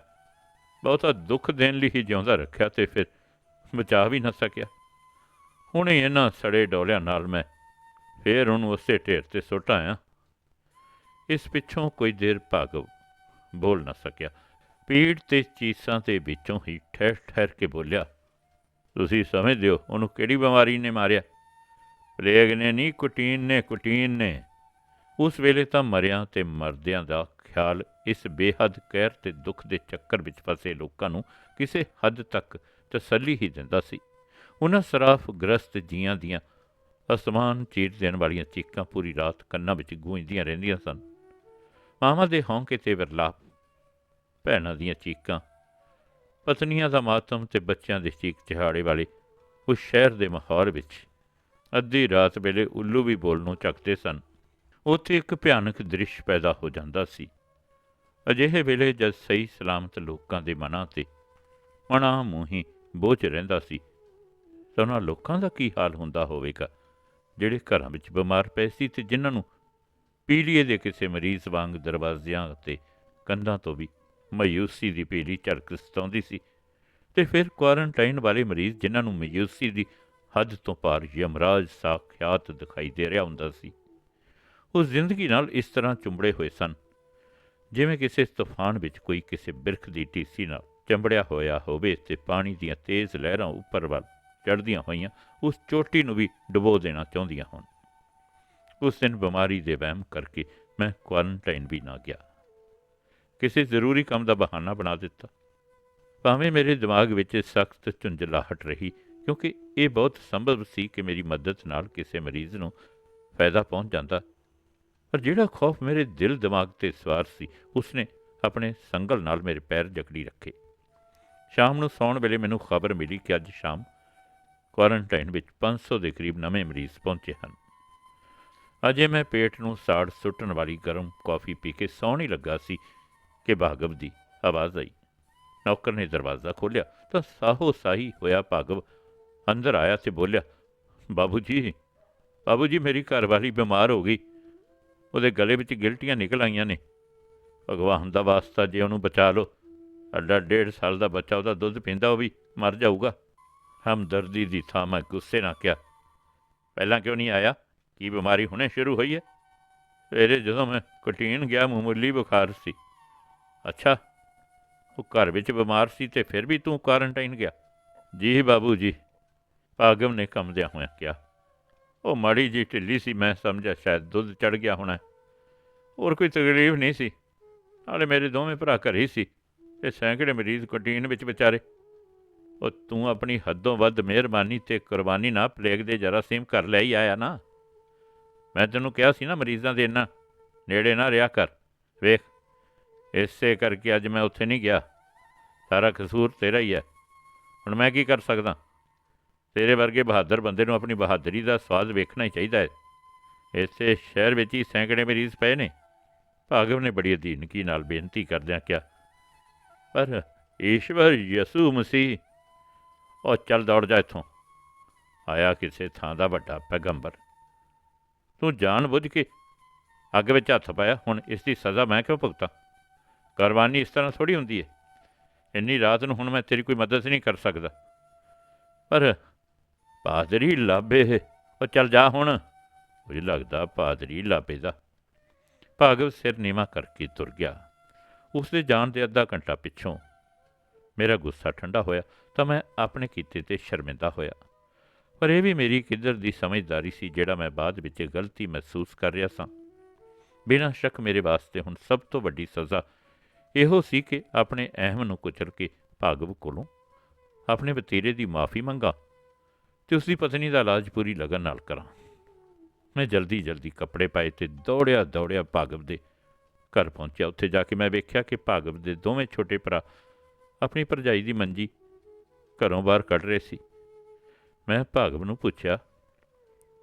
ਬਹੁਤਾ ਦੁੱਖ ਦੇਣ ਲਈ ਹੀ ਜਿਉਂਦਾ ਰੱਖਿਆ ਤੇ ਫਿਰ ਬਚਾ ਵੀ ਨਾ ਸਕਿਆ। ਹੁਣੇ ਇਹਨਾਂ ਸੜੇ ਡੋਲਿਆਂ ਨਾਲ ਮੈਂ ਫੇਰ ਉਹਨੂੰ ਉਸੇ ਢੇਰ ਤੇ ਸੁੱਟ ਆਇਆ। ਇਸ ਪਿੱਛੋਂ ਕੋਈ ਦੇਰ ਭਾਗਵ ਬੋਲ ਨਾ ਸਕਿਆ। ਪੀੜ ਤੇ ਚੀਸਾਂ ਦੇ ਵਿੱਚੋਂ ਹੀ ਠਹਿਰ ਠਹਿਰ ਕੇ ਬੋਲਿਆ, ਤੁਸੀਂ ਸਮਝਦੇ ਹੋ ਉਹਨੂੰ ਕਿਹੜੀ ਬਿਮਾਰੀ ਨੇ ਮਾਰਿਆ? ਪਲੇਗ ਨੇ ਨਹੀਂ ਕੁਟੀਨ ਨੇ ਕੁਟੀਨ ਨੇ। ਉਸ ਵੇਲੇ ਤਾਂ ਮਰਿਆਂ ਤੇ ਮਰਦਿਆਂ ਦਾ ਖਿਆਲ ਇਸ ਬੇਹੱਦ ਕਹਿਰ ਤੇ ਦੁੱਖ ਦੇ ਚੱਕਰ ਵਿੱਚ ਫਸੇ ਲੋਕਾਂ ਨੂੰ ਕਿਸੇ ਹੱਦ ਤੱਕ ਤਸੱਲੀ ਹੀ ਦਿੰਦਾ ਸੀ। ਉਹਨਾਂ ਸਰਾਫ ਗ੍ਰਸਤ ਜੀਆਂ ਦੀਆਂ ਅਸਮਾਨ ਚੀਰ ਦੇਣ ਵਾਲੀਆਂ ਚੀਕਾਂ ਪੂਰੀ ਰਾਤ ਕੰਨਾਂ ਵਿੱਚ ਗੂੰਜਦੀਆਂ ਰਹਿੰਦੀਆਂ ਸਨ। ਮਾਵਾਂ ਦੇ ਹੌਂਕੇ ਤੇ ਵਿਰਲਾਪ, ਭੈਣਾਂ ਦੀਆਂ ਚੀਕਾਂ, ਪਤਨੀਆਂ ਦਾ ਮਾਤਮ ਤੇ ਬੱਚਿਆਂ ਦੇ ਚੀਕ ਚਿਹਾੜੇ ਵਾਲੇ ਉਸ ਸ਼ਹਿਰ ਦੇ ਮਾਹੌਲ ਵਿੱਚ ਅੱਧੀ ਰਾਤ ਵੇਲੇ ਉੱਲੂ ਵੀ ਬੋਲ ਨੂੰ ਚੱਕਦੇ ਸਨ। ਉੱਥੇ ਇੱਕ ਭਿਆਨਕ ਦ੍ਰਿਸ਼ ਪੈਦਾ ਹੋ ਜਾਂਦਾ ਸੀ। ਅਜਿਹੇ ਵੇਲੇ ਜਦ ਸਹੀ ਸਲਾਮਤ ਲੋਕਾਂ ਦੇ ਮਨਾਂ ਤੇ ਮਣਾ ਮੂੰਹੀ ਬੋਝ ਰਹਿੰਦਾ ਸੀ, ਤਾਂ ਉਹਨਾਂ ਲੋਕਾਂ ਦਾ ਕੀ ਹਾਲ ਹੁੰਦਾ ਹੋਵੇਗਾ, ਜਿਹੜੇ ਘਰਾਂ ਵਿੱਚ ਬਿਮਾਰ ਪਏ ਸੀ ਤੇ ਜਿਨ੍ਹਾਂ ਨੂੰ ਪੀਲੀਏ ਦੇ ਕਿਸੇ ਮਰੀਜ਼ ਵਾਂਗ ਦਰਵਾਜ਼ਿਆਂ ਅਤੇ ਕੰਧਾਂ ਤੋਂ ਵੀ ਮਾਯੂਸੀ ਦੀ ਪੀਲੀ ਝਲਕ ਸਤਾਉਂਦੀ ਸੀ ਤੇ ਫਿਰ ਕੁਆਰੰਟਾਈਨ ਵਾਲੇ ਮਰੀਜ਼ ਜਿਨ੍ਹਾਂ ਨੂੰ ਮਾਯੂਸੀ ਦੀ ਹੱਦ ਤੋਂ ਪਾਰ ਯਮਰਾਜ ਸਾਖਿਆਤ ਦਿਖਾਈ ਦੇ ਰਿਹਾ ਹੁੰਦਾ ਸੀ। ਉਹ ਜ਼ਿੰਦਗੀ ਨਾਲ ਇਸ ਤਰ੍ਹਾਂ ਚੁੰਬੜੇ ਹੋਏ ਸਨ, ਜਿਵੇਂ ਕਿਸੇ ਤੂਫਾਨ ਵਿੱਚ ਕੋਈ ਕਿਸੇ ਬਿਰਖ ਦੀ ਟੀਸੀ ਨਾਲ ਚੰਬੜਿਆ ਹੋਇਆ ਹੋਵੇ ਤੇ ਪਾਣੀ ਦੀਆਂ ਤੇਜ਼ ਲਹਿਰਾਂ ਉੱਪਰ ਵੱਲ ਚੜ੍ਹਦੀਆਂ ਹੋਈਆਂ ਉਸ ਚੋਟੀ ਨੂੰ ਵੀ ਡੁਬੋ ਦੇਣਾ ਚਾਹੁੰਦੀਆਂ ਹੋਣ। ਉਸ ਦਿਨ ਬਿਮਾਰੀ ਦੇ ਵਹਿਮ ਕਰਕੇ ਮੈਂ ਕੁਆਰੰਟਾਈਨ ਵੀ ਨਾ ਗਿਆ। ਕਿਸੇ ਜ਼ਰੂਰੀ ਕੰਮ ਦਾ ਬਹਾਨਾ ਬਣਾ ਦਿੱਤਾ। ਭਾਵੇਂ ਮੇਰੇ ਦਿਮਾਗ ਵਿੱਚ ਸਖਤ ਝੁੰਝਲਾਹਟ ਰਹੀ, ਕਿਉਂਕਿ ਇਹ ਬਹੁਤ ਸੰਭਵ ਸੀ ਕਿ ਮੇਰੀ ਮਦਦ ਨਾਲ ਕਿਸੇ ਮਰੀਜ਼ ਨੂੰ ਫਾਇਦਾ ਪਹੁੰਚ ਜਾਂਦਾ ਪਰ ਜਿਹੜਾ ਖੌਫ ਮੇਰੇ ਦਿਲ ਦਿਮਾਗ ਤੇ ਸਵਾਰ ਸੀ, ਉਸਨੇ ਆਪਣੇ ਸੰਗਲ ਨਾਲ ਮੇਰੇ ਪੈਰ ਜਕੜੀ ਰੱਖੇ। ਸ਼ਾਮ ਨੂੰ ਸੌਣ ਵੇਲੇ ਮੈਨੂੰ ਖਬਰ ਮਿਲੀ ਕਿ ਅੱਜ ਸ਼ਾਮ ਕੁਆਰੰਟਾਈਨ ਵਿੱਚ 500 ਦੇ ਕਰੀਬ ਨਵੇਂ ਮਰੀਜ਼ ਪਹੁੰਚੇ ਹਨ। ਅਜੇ ਮੈਂ ਪੇਟ ਨੂੰ ਸਾੜ ਸੁੱਟਣ ਵਾਲੀ ਗਰਮ ਕੌਫੀ ਪੀ ਕੇ ਸੌਣ ਹੀ ਲੱਗਾ ਸੀ ਕਿ ਭਾਗਵ ਦੀ ਆਵਾਜ਼ ਆਈ। ਨੌਕਰ ਨੇ ਦਰਵਾਜ਼ਾ ਖੋਲ੍ਹਿਆ ਤਾਂ ਸਾਹੋ ਸਾਹੀ ਹੋਇਆ ਭਾਗਵ ਅੰਦਰ ਆਇਆ ਤੇ ਬੋਲਿਆ, ਬਾਬੂ ਜੀ ਬਾਬੂ ਜੀ, ਮੇਰੀ ਘਰਵਾਲੀ ਬਿਮਾਰ ਹੋ ਗਈ। ਉਹਦੇ ਗਲੇ ਵਿੱਚ ਗਿਲਟੀਆਂ ਨਿਕਲ ਆਈਆਂ ਨੇ। ਭਗਵਾਨ ਦਾ ਵਾਸਤਾ ਜੇ ਉਹਨੂੰ ਬਚਾ ਲਓ ਅੱਡਾ ਡੇਢ ਸਾਲ ਦਾ ਬੱਚਾ ਉਹਦਾ ਦੁੱਧ ਪੀਂਦਾ, ਉਹ ਵੀ ਮਰ ਜਾਊਗਾ। ਹਮਦਰਦੀ ਦੀ ਥਾਂ ਮੈਂ ਗੁੱਸੇ ਨਾਲ ਕਿਹਾ, ਪਹਿਲਾਂ ਕਿਉਂ ਨਹੀਂ ਆਇਆ? ਕੀ ਬਿਮਾਰੀ ਹੁਣੇ ਸ਼ੁਰੂ ਹੋਈ ਹੈ? ਸਵੇਰੇ ਜਦੋਂ ਮੈਂ ਕਟੀਨ ਗਿਆ, ਮਾਮੂਲੀ ਬੁਖਾਰ ਸੀ। ਅੱਛਾ, ਉਹ ਘਰ ਵਿੱਚ ਬਿਮਾਰ ਸੀ ਤੇ ਫਿਰ ਵੀ ਤੂੰ ਕੁਆਰੰਟਾਈਨ ਗਿਆ। ਜੀ ਬਾਬੂ ਜੀ, ਭਾਗਮ ਨੇ ਕੰਮਦਿਆਂ ਹੋਇਆ ਕਿਹਾ ਉਹ ਮਾੜੀ ਜੀ ਢਿੱਲੀ ਸੀ, ਮੈਂ ਸਮਝਿਆ ਸ਼ਾਇਦ ਦੁੱਧ ਚੜ ਗਿਆ ਹੋਣਾ। ਹੋਰ ਕੋਈ ਤਕਲੀਫ ਨਹੀਂ ਸੀ। ਨਾਲੇ ਮੇਰੇ ਦੋਵੇਂ ਭਰਾ ਘਰੇ ਹੀ ਸੀ। ਤੇ ਸੈਂਕੜੇ ਮਰੀਜ਼ ਕੰਟੀਨ ਵਿੱਚ ਵਿਚਾਰੇ। ਉਹ ਤੂੰ ਆਪਣੀ ਹੱਦੋਂ ਵੱਧ ਮਿਹਰਬਾਨੀ ਤੇ ਕੁਰਬਾਨੀ ਨਾਲ ਪਲੇਗ ਦੇ ਜਰਾਸੀਮ ਕਰ ਲੈ ਹੀ ਆਇਆ ਨਾ। ਮੈਂ ਤੈਨੂੰ ਕਿਹਾ ਸੀ ਨਾ ਮਰੀਜ਼ਾਂ ਦੇ ਇੰਨਾ। ਨੇੜੇ ਨਾ ਰਿਹਾ ਕਰ। ਵੇਖ, ਇਸੇ ਕਰਕੇ ਅੱਜ ਮੈਂ ਉੱਥੇ ਨਹੀਂ ਗਿਆ। ਸਾਰਾ ਕਸੂਰ ਤੇਰਾ ਹੀ ਹੈ। ਹੁਣ ਮੈਂ ਕੀ ਕਰ ਸਕਦਾ? ਤੇਰੇ ਵਰਗੇ ਬਹਾਦਰ ਬੰਦੇ ਨੂੰ ਆਪਣੀ ਬਹਾਦਰੀ ਦਾ ਸਵਾਦ ਵੇਖਣਾ ਹੀ ਚਾਹੀਦਾ ਹੈ। ਇਸੇ ਸ਼ਹਿਰ ਵਿੱਚ ਹੀ ਸੈਂਕੜੇ ਮਰੀਜ਼ ਪਏ ਨੇ। ਭਾਗਵ ਨੇ ਬੜੀ ਅਧੀਨਕੀ ਨਾਲ ਬੇਨਤੀ ਕਰਦਿਆਂ ਕਿਹਾ, ਪਰ ਈਸ਼ਵਰ ਯਸੂ ਮਸੀਹ, ਉਹ ਚੱਲ ਦੌੜ ਜਾ ਇੱਥੋਂ। ਆਇਆ ਕਿਸੇ ਥਾਂ ਦਾ ਵੱਡਾ ਪੈਗੰਬਰ। ਤੂੰ ਜਾਣ ਬੁੱਝ ਕੇ ਅੱਗ ਵਿੱਚ ਹੱਥ ਪਾਇਆ, ਹੁਣ ਇਸ ਦੀ ਸਜ਼ਾ ਮੈਂ ਕਿਉਂ ਭੁਗਤਾਂ? ਕੁਰਬਾਨੀ ਇਸ ਤਰ੍ਹਾਂ ਥੋੜੀ ਹੁੰਦੀ ਹੈ। ਇੰਨੀ ਰਾਤ ਨੂੰ ਹੁਣ ਮੈਂ ਤੇਰੀ ਕੋਈ ਮਦਦ ਨਹੀਂ ਕਰ ਸਕਦਾ। ਪਰ ਪਾਦਰੀ ਲਾਬੇ। ਉਹ ਚੱਲ ਜਾ ਹੁਣ। ਉਹ ਲੱਗਦਾ ਪਾਦਰੀ ਲਾਬੇ ਦਾ। ਭਾਗਵ ਸਿਰ ਨੀਵਾ ਕਰਕੇ ਤੁਰ ਗਿਆ। ਉਸ ਦੇ ਜਾਣ ਦੇ ਅੱਧਾ ਘੰਟਾ ਪਿੱਛੋਂ ਮੇਰਾ ਗੁੱਸਾ ਠੰਡਾ ਹੋਇਆ ਤਾਂ ਮੈਂ ਆਪਣੇ ਕੀਤੇ ਤੇ ਸ਼ਰਮਿੰਦਾ ਹੋਇਆ। ਪਰ ਇਹ ਵੀ ਮੇਰੀ ਕਿੱਧਰ ਦੀ ਸਮਝਦਾਰੀ ਸੀ ਜਿਹੜਾ ਮੈਂ ਬਾਅਦ ਵਿੱਚ ਗਲਤੀ ਮਹਿਸੂਸ ਕਰ ਰਿਹਾ ਸਾਂ। ਬਿਨਾਂ ਸ਼ੱਕ ਮੇਰੇ ਵਾਸਤੇ ਹੁਣ ਸਭ ਤੋਂ ਵੱਡੀ ਸਜ਼ਾ ਇਹੋ ਸੀ ਕਿ ਆਪਣੇ ਅਹਿਮ ਨੂੰ ਕੁਚਲ ਕੇ ਭਾਗਵ ਕੋਲੋਂ ਆਪਣੇ ਵਤੀਰੇ ਦੀ ਮਾਫੀ ਮੰਗਾ। ਤੇ ਉਸ ਦੀ ਪਤਨੀ ਦਾ ਇਲਾਜ ਪੂਰੀ ਲਗਨ ਨਾਲ ਕਰਾਂ। ਮੈਂ ਜਲਦੀ ਜਲਦੀ ਕੱਪੜੇ ਪਾਏ ਤੇ ਦੌੜਿਆ ਦੌੜਿਆ ਭਾਗਵ ਦੇ ਘਰ ਪਹੁੰਚਿਆ। ਉੱਥੇ ਜਾ ਕੇ ਮੈਂ ਵੇਖਿਆ ਕਿ ਭਾਗਵ ਦੇ ਦੋਵੇਂ ਛੋਟੇ ਭਰਾ ਆਪਣੀ ਭਰਜਾਈ ਦੀ ਮੰਜੀ ਘਰੋਂ ਬਾਹਰ ਕੱਢ ਰਹੇ ਸੀ। ਮੈਂ ਭਾਗਵ ਨੂੰ ਪੁੱਛਿਆ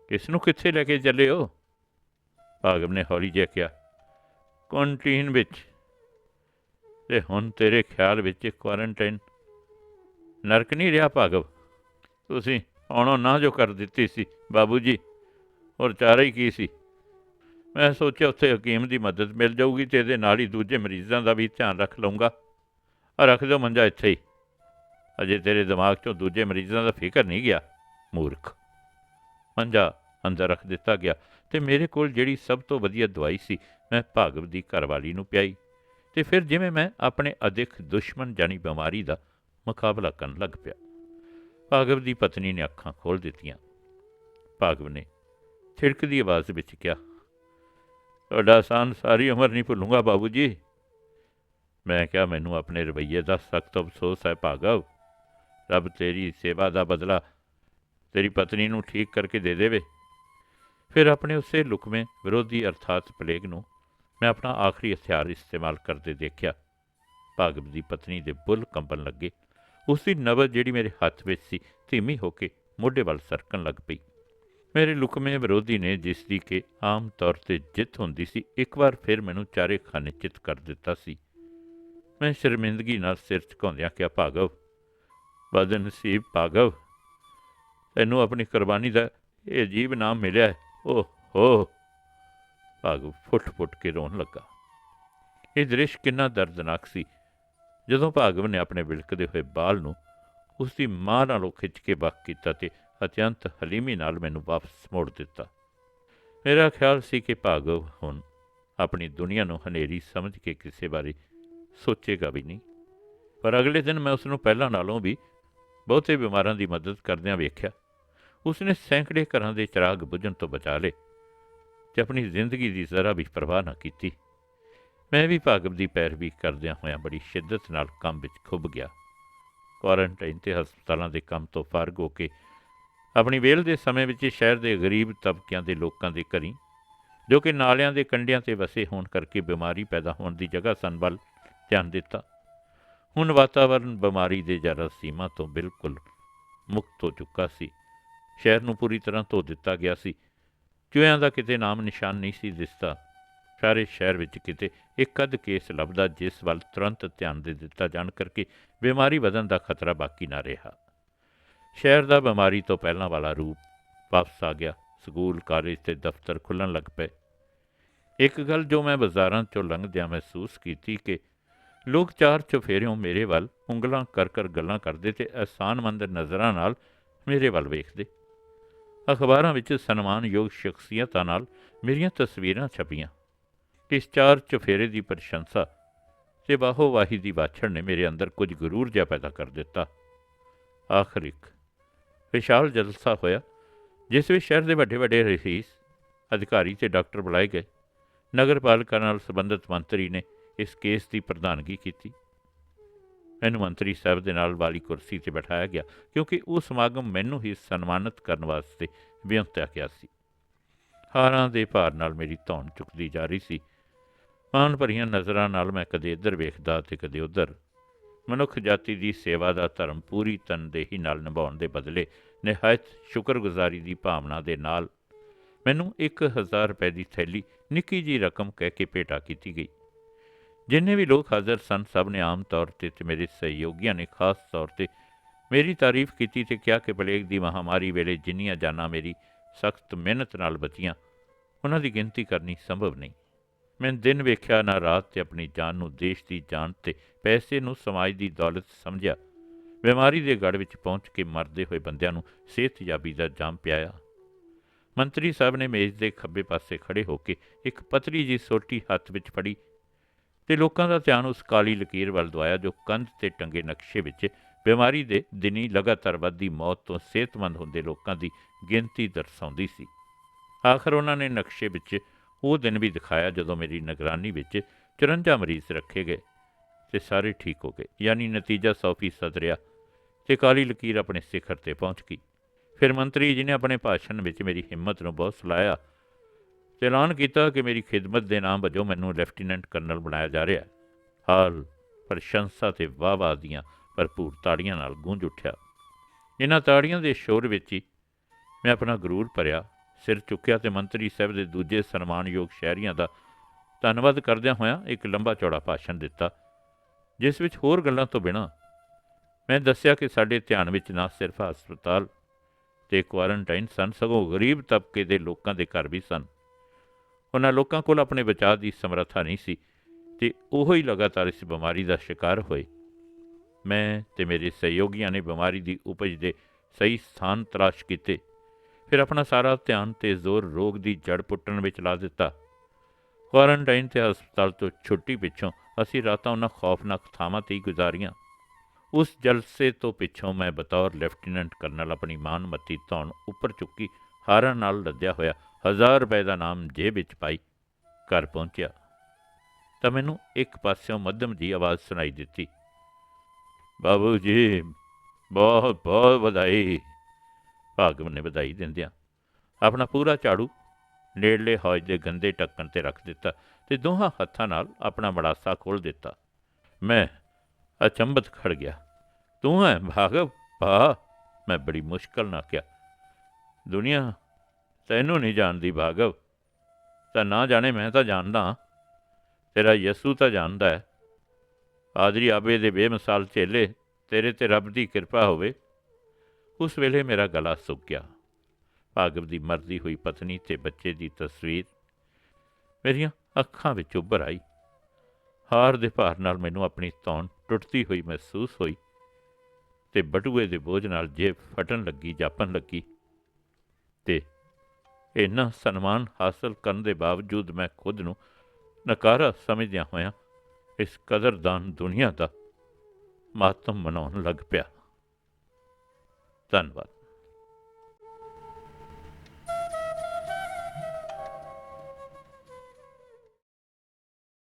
ਕਿਸ ਨੂੰ ਕਿੱਥੇ ਲੈ ਕੇ ਚੱਲੇ ਹੋ? ਭਾਗਵ ਨੇ ਹੌਲੀ ਜਿਹਾ ਕਿਹਾ ਕੰਟੀਨ ਵਿੱਚ। ਤੇ ਹੁਣ ਤੇਰੇ ਖਿਆਲ ਵਿੱਚ ਕੁਆਰੰਟਾਈਨ ਨਰਕ ਨਹੀਂ ਰਿਹਾ ਭਾਗਵ? ਤੁਸੀਂ ਆਉਣੋਂ ਨਾ ਜੋ ਕਰ ਦਿੱਤੀ ਸੀ, ਬਾਬੂ ਜੀ। ਔਰ ਚਾਰਾ ਹੀ ਕੀ ਸੀ? ਮੈਂ ਸੋਚਿਆ ਉੱਥੇ ਹਕੀਮ ਦੀ ਮਦਦ ਮਿਲ ਜਾਊਗੀ ਤੇ ਇਹਦੇ ਨਾਲ ਹੀ ਦੂਜੇ ਮਰੀਜ਼ਾਂ ਦਾ ਵੀ ਧਿਆਨ ਰੱਖ ਲਵਾਂਗਾ ਆ ਰੱਖ ਦਿਓ ਮੰਜਾ ਇੱਥੇ ਹੀ। ਅਜੇ ਤੇਰੇ ਦਿਮਾਗ 'ਚੋਂ ਦੂਜੇ ਮਰੀਜ਼ਾਂ ਦਾ ਫਿਕਰ ਨਹੀਂ ਗਿਆ, ਮੂਰਖ। ਮੰਜਾ ਅੰਦਰ ਰੱਖ ਦਿੱਤਾ ਗਿਆ ਤੇ ਮੇਰੇ ਕੋਲ ਜਿਹੜੀ ਸਭ ਤੋਂ ਵਧੀਆ ਦਵਾਈ ਸੀ, ਮੈਂ ਭਾਗਵ ਦੀ ਘਰਵਾਲੀ ਨੂੰ ਪਿਆਈ। ਤੇ ਫਿਰ ਜਿਵੇਂ ਮੈਂ ਆਪਣੇ ਅਧਿਕ ਦੁਸ਼ਮਣ ਜਾਨੀ ਬਿਮਾਰੀ ਦਾ ਮੁਕਾਬਲਾ ਕਰਨ ਲੱਗ ਪਿਆ। ਭਾਗਵ ਦੀ ਪਤਨੀ ਨੇ ਅੱਖਾਂ ਖੋਲ ਦਿੱਤੀਆਂ। ਭਾਗਵ ਨੇ ਥਿੜਕ ਦੀ ਆਵਾਜ਼ ਵਿੱਚ ਕਿਹਾ, ਤੁਹਾਡਾ ਆਸਾਨ ਸਾਰੀ ਉਮਰ ਨਹੀਂ ਭੁੱਲੂੰਗਾ ਬਾਬੂ ਜੀ। ਮੈਂ ਕਿਹਾ, ਮੈਨੂੰ ਆਪਣੇ ਰਵੱਈਏ ਦਾ ਸਖਤ ਅਫਸੋਸ ਹੈ ਭਾਗਵ। ਰੱਬ ਤੇਰੀ ਸੇਵਾ ਦਾ ਬਦਲਾ ਤੇਰੀ ਪਤਨੀ ਨੂੰ ਠੀਕ ਕਰਕੇ ਦੇ ਦੇਵੇ। ਫਿਰ ਆਪਣੇ ਉਸੇ ਲੁਕਵੇਂ ਵਿਰੋਧੀ ਅਰਥਾਤ ਪਲੇਗ ਨੂੰ ਮੈਂ ਆਪਣਾ ਆਖਰੀ ਹਥਿਆਰ ਇਸਤੇਮਾਲ ਕਰਦੇ ਦੇਖਿਆ। ਭਾਗਵ ਦੀ ਪਤਨੀ ਦੇ ਬੁੱਲ ਕੰਬਣ ਲੱਗੇ। ਉਸ ਦੀ ਨਬਜ਼ ਜਿਹੜੀ ਮੇਰੇ ਹੱਥ ਵਿੱਚ ਸੀ, ਧੀਮੀ ਹੋ ਕੇ ਮੋਢੇ ਵੱਲ ਸਰਕਣ ਲੱਗ ਪਈ। ਮੇਰੇ ਲੁਕਮੇ ਵਿਰੋਧੀ ਨੇ ਜਿਸ ਦੀ ਕਿ ਆਮ ਤੌਰ ਤੇ ਜਿੱਤ ਹੁੰਦੀ ਸੀ, ਇੱਕ ਵਾਰ ਫਿਰ ਮੈਨੂੰ ਚਾਰੇ ਖਾਨੇ ਚਿੱਤ ਕਰ ਦਿੱਤਾ ਸੀ। ਮੈਂ ਸ਼ਰਮਿੰਦਗੀ ਨਾਲ ਸਿਰ ਝੁਕਾਉਂਦਿਆਂ ਕਿਹਾ, ਭਾਗਵ, ਬਦਨਸੀਬ ਭਾਗਵ, ਤੈਨੂੰ ਆਪਣੀ ਕੁਰਬਾਨੀ ਦਾ ਇਹ ਅਜੀਬ ਨਾਮ ਮਿਲਿਆ ਹੈ। ਓ ਹੋ! ਭਾਗਵ ਫੁੱਟ-ਫੁੱਟ ਕੇ ਰੋਣ ਲੱਗਾ। ਇਹ ਦ੍ਰਿਸ਼ ਕਿੰਨਾ ਦਰਦਨਾਕ ਸੀ। ਜਦੋਂ ਭਾਗਵ ਨੇ ਆਪਣੇ ਵਿਲਕਦੇ ਹੋਏ ਬਾਲ ਨੂੰ ਉਸ ਦੀ ਮਾਂ ਨਾਲੋਂ ਖਿੱਚ ਕੇ ਵੱਖ ਕੀਤਾ ਤੇ ਅਤਿਅੰਤ ਹਲੀਮੀ ਨਾਲ ਮੈਨੂੰ ਵਾਪਸ ਮੋੜ ਦਿੱਤਾ। ਮੇਰਾ ਖਿਆਲ ਸੀ ਕਿ ਭਾਗਵ ਹੁਣ ਆਪਣੀ ਦੁਨੀਆ ਨੂੰ ਹਨੇਰੀ ਸਮਝ ਕੇ ਕਿਸੇ ਬਾਰੇ ਸੋਚੇਗਾ ਵੀ ਨਹੀਂ। ਪਰ ਅਗਲੇ ਦਿਨ ਮੈਂ ਉਸ ਨੂੰ ਪਹਿਲਾਂ ਨਾਲੋਂ ਵੀ ਬਹੁਤੇ ਬਿਮਾਰਾਂ ਦੀ ਮਦਦ ਕਰਦਿਆਂ ਵੇਖਿਆ। ਉਸਨੇ ਸੈਂਕੜੇ ਘਰਾਂ ਦੇ ਚਿਰਾਗ ਬੁਝਣ ਤੋਂ ਬਚਾ ਲਏ ਤੇ ਆਪਣੀ ਜ਼ਿੰਦਗੀ ਦੀ ਜ਼ਰਾ ਵੀ ਪਰਵਾਹ ਨਾ ਕੀਤੀ। ਮੈਂ ਵੀ ਭਾਗਵ ਦੀ ਪੈਰਵੀ ਕਰਦਿਆਂ ਹੋਇਆਂ ਬੜੀ ਸ਼ਿੱਦਤ ਨਾਲ ਕੰਮ ਵਿੱਚ ਖੁੱਭ ਗਿਆ। ਕੁਆਰੰਟਾਈਨ ਤੇ ਹਸਪਤਾਲਾਂ ਦੇ ਕੰਮ ਤੋਂ ਫਾਰਗ ਹੋ ਕੇ ਆਪਣੀ ਵੇਲ ਦੇ ਸਮੇਂ ਵਿੱਚ ਸ਼ਹਿਰ ਦੇ ਗਰੀਬ ਤਬਕਿਆਂ ਦੇ ਲੋਕਾਂ ਦੇ ਘਰੀ, ਜੋ ਕਿ ਨਾਲਿਆਂ ਦੇ ਕੰਢਿਆਂ ਤੇ ਵਸੇ ਹੋਣ ਕਰਕੇ ਬਿਮਾਰੀ ਪੈਦਾ ਹੋਣ ਦੀ ਜਗ੍ਹਾ ਸਨ ਵੱਲ ਧਿਆਨ ਦਿੱਤਾ। ਹੁਣ ਵਾਤਾਵਰਣ ਬਿਮਾਰੀ ਦੇ ਜਰਾ ਸੀਮਾ ਤੋਂ ਬਿਲਕੁਲ ਮੁਕਤ ਹੋ ਚੁੱਕਾ ਸੀ। ਸ਼ਹਿਰ ਨੂੰ ਪੂਰੀ ਤਰ੍ਹਾਂ ਧੋ ਦਿੱਤਾ ਗਿਆ ਸੀ। ਚੂਹਿਆਂ ਦਾ ਕਿਤੇ ਨਾਮ ਨਿਸ਼ਾਨ ਨਹੀਂ ਸੀ ਦਿਸਦਾ। ਸਾਰੇ ਸ਼ਹਿਰ ਵਿੱਚ ਕਿਤੇ ਇੱਕ ਅੱਧ ਕੇਸ ਲੱਭਦਾ, ਜਿਸ ਵੱਲ ਤੁਰੰਤ ਧਿਆਨ ਦੇ ਦਿੱਤਾ ਜਾਣ ਕਰਕੇ ਬਿਮਾਰੀ ਵਧਣ ਦਾ ਖਤਰਾ ਬਾਕੀ ਨਾ ਰਿਹਾ। ਸ਼ਹਿਰ ਦਾ ਬਿਮਾਰੀ ਤੋਂ ਪਹਿਲਾਂ ਵਾਲਾ ਰੂਪ ਵਾਪਸ ਆ ਗਿਆ। ਸਕੂਲ, ਕਾਲਜ ਤੇ ਦਫ਼ਤਰ ਖੁੱਲਣ ਲੱਗ ਪਏ। ਇੱਕ ਗੱਲ ਜੋ ਮੈਂ ਬਾਜ਼ਾਰਾਂ ਚੋਂ ਲੰਘਦਿਆਂ ਮਹਿਸੂਸ ਕੀਤੀ ਕਿ ਲੋਕ ਚਾਰ ਚੁਫੇਰਿਓਂ ਮੇਰੇ ਵੱਲ ਉਂਗਲਾਂ ਕਰ ਕਰ ਗੱਲਾਂ ਕਰਦੇ ਤੇ ਅਹਿਸਾਨਮੰਦ ਨਜ਼ਰਾਂ ਨਾਲ ਮੇਰੇ ਵੱਲ ਵੇਖਦੇ। ਅਖਬਾਰਾਂ ਵਿੱਚ ਸਨਮਾਨਯੋਗ ਸ਼ਖਸੀਅਤਾਂ ਨਾਲ ਮੇਰੀਆਂ ਤਸਵੀਰਾਂ ਛਪੀਆਂ। ਇਸ ਚਾਰ ਚੁਫੇਰੇ ਦੀ ਪ੍ਰਸ਼ੰਸਾ ਤੇ ਬਾਹੋ ਵਾਹੀ ਦੀ ਬਾਛਣ ਨੇ ਮੇਰੇ ਅੰਦਰ ਕੁਝ ਗਰੂਰ ਜਿਹਾ ਪੈਦਾ ਕਰ ਦਿੱਤਾ। ਆਖਰ ਇੱਕ ਵਿਸ਼ਾਲ ਜਲਸਾ ਹੋਇਆ, ਜਿਸ ਵਿੱਚ ਸ਼ਹਿਰ ਦੇ ਵੱਡੇ ਵੱਡੇ ਰਹੀਸ, ਅਧਿਕਾਰੀ ਤੇ ਡਾਕਟਰ ਬੁਲਾਏ ਗਏ। ਨਗਰਪਾਲਿਕਾ ਨਾਲ ਸੰਬੰਧਿਤ ਮੰਤਰੀ ਨੇ ਇਸ ਕੇਸ ਦੀ ਪ੍ਰਧਾਨਗੀ ਕੀਤੀ। ਮੈਨੂੰ ਮੰਤਰੀ ਸਾਹਿਬ ਦੇ ਨਾਲ ਵਾਲੀ ਕੁਰਸੀ ਤੇ ਬਿਠਾਇਆ ਗਿਆ, ਕਿਉਂਕਿ ਉਹ ਸਮਾਗਮ ਮੈਨੂੰ ਹੀ ਸਨਮਾਨਿਤ ਕਰਨ ਵਾਸਤੇ ਵਿਅੰਤਿਆ ਗਿਆ ਸੀ। ਹਾਰਾਂ ਦੇ ਭਾਰ ਨਾਲ ਮੇਰੀ ਧੌਣ ਚੁੱਕਦੀ ਜਾ ਰਹੀ ਸੀ। ਮਾਨ ਭਰੀਆਂ ਨਜ਼ਰਾਂ ਨਾਲ ਮੈਂ ਕਦੇ ਇੱਧਰ ਵੇਖਦਾ ਤੇ ਕਦੇ ਉੱਧਰ। ਮਨੁੱਖ ਜਾਤੀ ਦੀ ਸੇਵਾ ਦਾ ਧਰਮ ਪੂਰੀ ਤਨਦੇਹੀ ਨਾਲ ਨਿਭਾਉਣ ਦੇ ਬਦਲੇ ਨਿਹਾਇਤ ਸ਼ੁਕਰਗੁਜ਼ਾਰੀ ਦੀ ਭਾਵਨਾ ਦੇ ਨਾਲ ਮੈਨੂੰ 1000 ਰੁਪਏ ਦੀ ਥੈਲੀ ਨਿੱਕੀ ਜੀ ਰਕਮ ਕਹਿ ਕੇ ਭੇਟਾ ਕੀਤੀ ਗਈ। ਜਿੰਨੇ ਵੀ ਲੋਕ ਹਾਜ਼ਰ ਸਨ, ਸਭ ਨੇ ਆਮ ਤੌਰ ਤੇ ਤੇ ਮੇਰੇ ਸਹਿਯੋਗੀਆਂ ਨੇ ਖਾਸ ਤੌਰ ਤੇ ਮੇਰੀ ਤਾਰੀਫ ਕੀਤੀ ਤੇ ਕਿਹਾ ਕਿ ਪਲੇਗ ਦੀ ਮਹਾਮਾਰੀ ਵੇਲੇ ਜਿੰਨੀਆਂ ਜਾਨਾਂ ਮੇਰੀ ਸਖਤ ਮਿਹਨਤ ਨਾਲ ਬਚੀਆਂ, ਉਹਨਾਂ ਦੀ ਗਿਣਤੀ ਕਰਨੀ ਸੰਭਵ ਨਹੀਂ। ਮੈਂ ਦਿਨ ਵੇਖਿਆ ਨਾ ਰਾਤ ਤੇ ਆਪਣੀ ਜਾਨ ਨੂੰ ਦੇਸ਼ ਦੀ ਜਾਨ ਤੇ ਪੈਸੇ ਨੂੰ ਸਮਾਜ ਦੀ ਦੌਲਤ ਸਮਝਿਆ। ਬਿਮਾਰੀ ਦੇ ਗੜ ਵਿੱਚ ਪਹੁੰਚ ਕੇ ਮਰਦੇ ਹੋਏ ਬੰਦਿਆਂ ਨੂੰ ਸਿਹਤਯਾਬੀ ਦਾ ਜਾਮ ਪਿਆਇਆ। ਮੰਤਰੀ ਸਾਹਿਬ ਨੇ ਮੇਜ਼ ਦੇ ਖੱਬੇ ਪਾਸੇ ਖੜੇ ਹੋ ਕੇ ਇੱਕ ਪਤਲੀ ਜੀ ਸੋਟੀ ਹੱਥ ਵਿੱਚ ਫੜੀ ਤੇ ਲੋਕਾਂ ਦਾ ਧਿਆਨ ਉਸ ਕਾਲੀ ਲਕੀਰ ਵੱਲ ਦਵਾਇਆ ਜੋ ਕੰਧ ਤੇ ਟੰਗੇ ਨਕਸ਼ੇ ਵਿੱਚ ਬਿਮਾਰੀ ਦੇ ਦਿਨੀ ਲਗਾਤਾਰ ਵੱਧਦੀ ਮੌਤ ਤੋਂ ਸਿਹਤਮੰਦ ਹੁੰਦੇ ਲੋਕਾਂ ਦੀ ਗਿਣਤੀ ਦਰਸਾਉਂਦੀ ਸੀ। ਆਖਰ ਉਹਨਾਂ ਨੇ ਨਕਸ਼ੇ ਵਿੱਚ ਉਹ ਦਿਨ ਵੀ ਦਿਖਾਇਆ ਜਦੋਂ ਮੇਰੀ ਨਿਗਰਾਨੀ ਵਿੱਚ 54 ਮਰੀਜ਼ ਰੱਖੇ ਗਏ ਤੇ ਸਾਰੇ ਠੀਕ ਹੋ ਗਏ, ਯਾਨੀ ਨਤੀਜਾ 100% ਰਿਹਾ ਤੇ ਕਾਲੀ ਲਕੀਰ ਆਪਣੇ ਸਿਖਰ ਤੇ ਪਹੁੰਚ ਗਈ। ਫਿਰ ਮੰਤਰੀ ਜੀ ਨੇ ਆਪਣੇ ਭਾਸ਼ਣ ਵਿੱਚ ਮੇਰੀ ਹਿੰਮਤ ਨੂੰ ਬਹੁਤ ਸਲਾਇਆ ਤੇ ਐਲਾਨ ਕੀਤਾ ਕਿ ਮੇਰੀ ਖਿਦਮਤ ਦੇ ਨਾਮ ਵਜੋਂ ਮੈਨੂੰ ਲੈਫਟੀਨੈਂਟ ਕਰਨਲ ਬਣਾਇਆ ਜਾ ਰਿਹਾ। ਹਾਲ ਪ੍ਰਸ਼ੰਸਾ ਤੇ ਵਾਹ-ਵਾਹ ਦੀਆਂ ਭਰਪੂਰ ਤਾੜੀਆਂ ਨਾਲ ਗੂੰਜ ਉੱਠਿਆ। ਇਹਨਾਂ ਤਾੜੀਆਂ ਦੇ ਸ਼ੋਰ ਵਿੱਚ ਹੀ ਮੈਂ ਆਪਣਾ ਗਰੂਰ ਭਰਿਆ ਸਿਰ ਚੁੱਕਿਆ ਤੇ ਮੰਤਰੀ ਸਾਹਿਬ ਦੇ ਦੂਜੇ ਸਨਮਾਨਯੋਗ ਸ਼ਹਿਰੀਆਂ ਦਾ ਧੰਨਵਾਦ ਕਰਦਿਆਂ ਹੋਇਆਂ ਇੱਕ ਲੰਬਾ ਚੌੜਾ ਭਾਸ਼ਣ ਦਿੱਤਾ, ਜਿਸ ਵਿੱਚ ਹੋਰ ਗੱਲਾਂ ਤੋਂ ਬਿਨਾਂ ਮੈਂ ਦੱਸਿਆ ਕਿ ਸਾਡੇ ਧਿਆਨ ਵਿੱਚ ਨਾ ਸਿਰਫ ਹਸਪਤਾਲ ਤੇ ਕੁਆਰੰਟਾਈਨ ਸਨ, ਸਗੋਂ ਗਰੀਬ ਤਬਕੇ ਦੇ ਲੋਕਾਂ ਦੇ ਘਰ ਵੀ ਸਨ। ਉਹਨਾਂ ਲੋਕਾਂ ਕੋਲ ਆਪਣੇ ਬਚਾਅ ਦੀ ਸਮਰੱਥਾ ਨਹੀਂ ਸੀ ਤੇ ਉਹ ਹੀ ਲਗਾਤਾਰ ਇਸ ਬਿਮਾਰੀ ਦਾ ਸ਼ਿਕਾਰ ਹੋਏ। ਮੈਂ ਤੇ ਮੇਰੇ ਸਹਿਯੋਗੀਆਂ ਨੇ ਬਿਮਾਰੀ ਦੀ ਉਪਜ ਦੇ ਸਹੀ ਸਥਾਨ ਤਰਾਸ਼ ਕੀਤੇ। ਫਿਰ ਆਪਣਾ ਸਾਰਾ ਧਿਆਨ ਤੇ ਜ਼ੋਰ ਰੋਗ ਦੀ ਜੜ ਪੁੱਟਣ ਵਿੱਚ ਲਾ ਦਿੱਤਾ। ਕੁਆਰੰਟਾਈਨ ਤੇ ਹਸਪਤਾਲ ਤੋਂ ਛੁੱਟੀ ਪਿੱਛੋਂ ਅਸੀਂ ਰਾਤਾਂ ਉਹਨਾਂ ਖੌਫਨਾਕ ਥਾਵਾਂ ਤੇ ਹੀ ਗੁਜ਼ਾਰੀਆਂ। ਉਸ ਜਲਸੇ ਤੋਂ ਪਿੱਛੋਂ ਮੈਂ ਬਤੌਰ ਲੈਫਟੀਨੈਂਟ ਕਰਨਲ ਆਪਣੀ ਮਾਨਮੱਤੀ ਧੌਣ ਉੱਪਰ ਚੁੱਕੀ ਹਾਰਾਂ ਨਾਲ ਲੱਦਿਆ ਹੋਇਆ ਹਜ਼ਾਰ ਰੁਪਏ ਦਾ ਨਾਮ ਜੇਬ ਵਿੱਚ ਪਾਈ ਘਰ ਪਹੁੰਚਿਆ। ਤਾਂ ਮੈਨੂੰ ਇੱਕ ਪਾਸਿਓਂ ਮੱਧਮ ਜੀ ਆਵਾਜ਼ ਸੁਣਾਈ ਦਿੱਤੀ, ਬਾਬੂ ਜੀ ਬਹੁਤ ਬਹੁਤ ਵਧਾਈ। ਭਾਗਵ ਨੇ ਵਧਾਈ ਦਿੰਦਿਆਂ ਆਪਣਾ ਪੂਰਾ ਝਾੜੂ ਨੇੜਲੇ ਹੌਜ ਦੇ ਗੰਦੇ ਟੱਕਣ ਤੇ ਰੱਖ ਦਿੱਤਾ ਤੇ ਦੋਹਾਂ ਹੱਥਾਂ ਨਾਲ ਆਪਣਾ ਮੜਾਸਾ ਖੋਲ ਦਿੱਤਾ। ਮੈਂ ਅਚੰਬਤ ਖੜ ਗਿਆ। ਤੂੰ ਹੈ ਭਾਗਵ ਭਾ ਮੈਂ ਬੜੀ ਮੁਸ਼ਕਲ ਨਾਲ ਕਿਹਾ। ਦੁਨੀਆ ਤੈਨੂੰ ਨਹੀਂ ਜਾਣਦੀ ਭਾਗਵ। ਤਾਂ ਨਾ ਜਾਣੇ ਮੈਂ ਤਾਂ ਜਾਣਦਾ ਤੇਰਾ ਯਸੂ ਤਾਂ ਜਾਣਦਾ ਹੈ। ਆਦਰੀ ਆਬੇ ਦੇ ਬੇਮਿਸਾਲ ਚੇਲੇ, ਤੇਰੇ ਤੇ ਰੱਬ ਦੀ ਕਿਰਪਾ ਹੋਵੇ ਉਸ ਵੇਲੇ ਮੇਰਾ ਗਲਾ ਸੁੱਕ ਗਿਆ। ਭਾਗਵ ਦੀ ਮਰਦੀ ਹੋਈ ਪਤਨੀ ਤੇ ਬੱਚੇ ਦੀ ਤਸਵੀਰ ਮੇਰੀਆਂ ਅੱਖਾਂ ਵਿੱਚ ਉੱਭਰ ਆਈ। ਹਾਰ ਦੇ ਭਾਰ ਨਾਲ ਮੈਨੂੰ ਆਪਣੀ ਧੌਣ ਟੁੱਟਦੀ ਹੋਈ ਮਹਿਸੂਸ ਹੋਈ ਤੇ ਬਟੂਏ ਦੇ ਬੋਝ ਨਾਲ ਜੇਬ ਫਟਣ ਲੱਗੀ, ਜਾਪਣ ਲੱਗੀ ਤੇ ਇੰਨਾ ਸਨਮਾਨ ਹਾਸਲ ਕਰਨ ਦੇ ਬਾਵਜੂਦ ਮੈਂ ਖੁਦ ਨੂੰ ਨਕਾਰਾ ਸਮਝਦਿਆਂ ਹੋਇਆਂ ਇਸ ਕਦਰਦਾਨ ਦੁਨੀਆ ਦਾ ਮਾਤਮ ਮਨਾਉਣ ਲੱਗ ਪਿਆ। ਧੰਨਵਾਦ।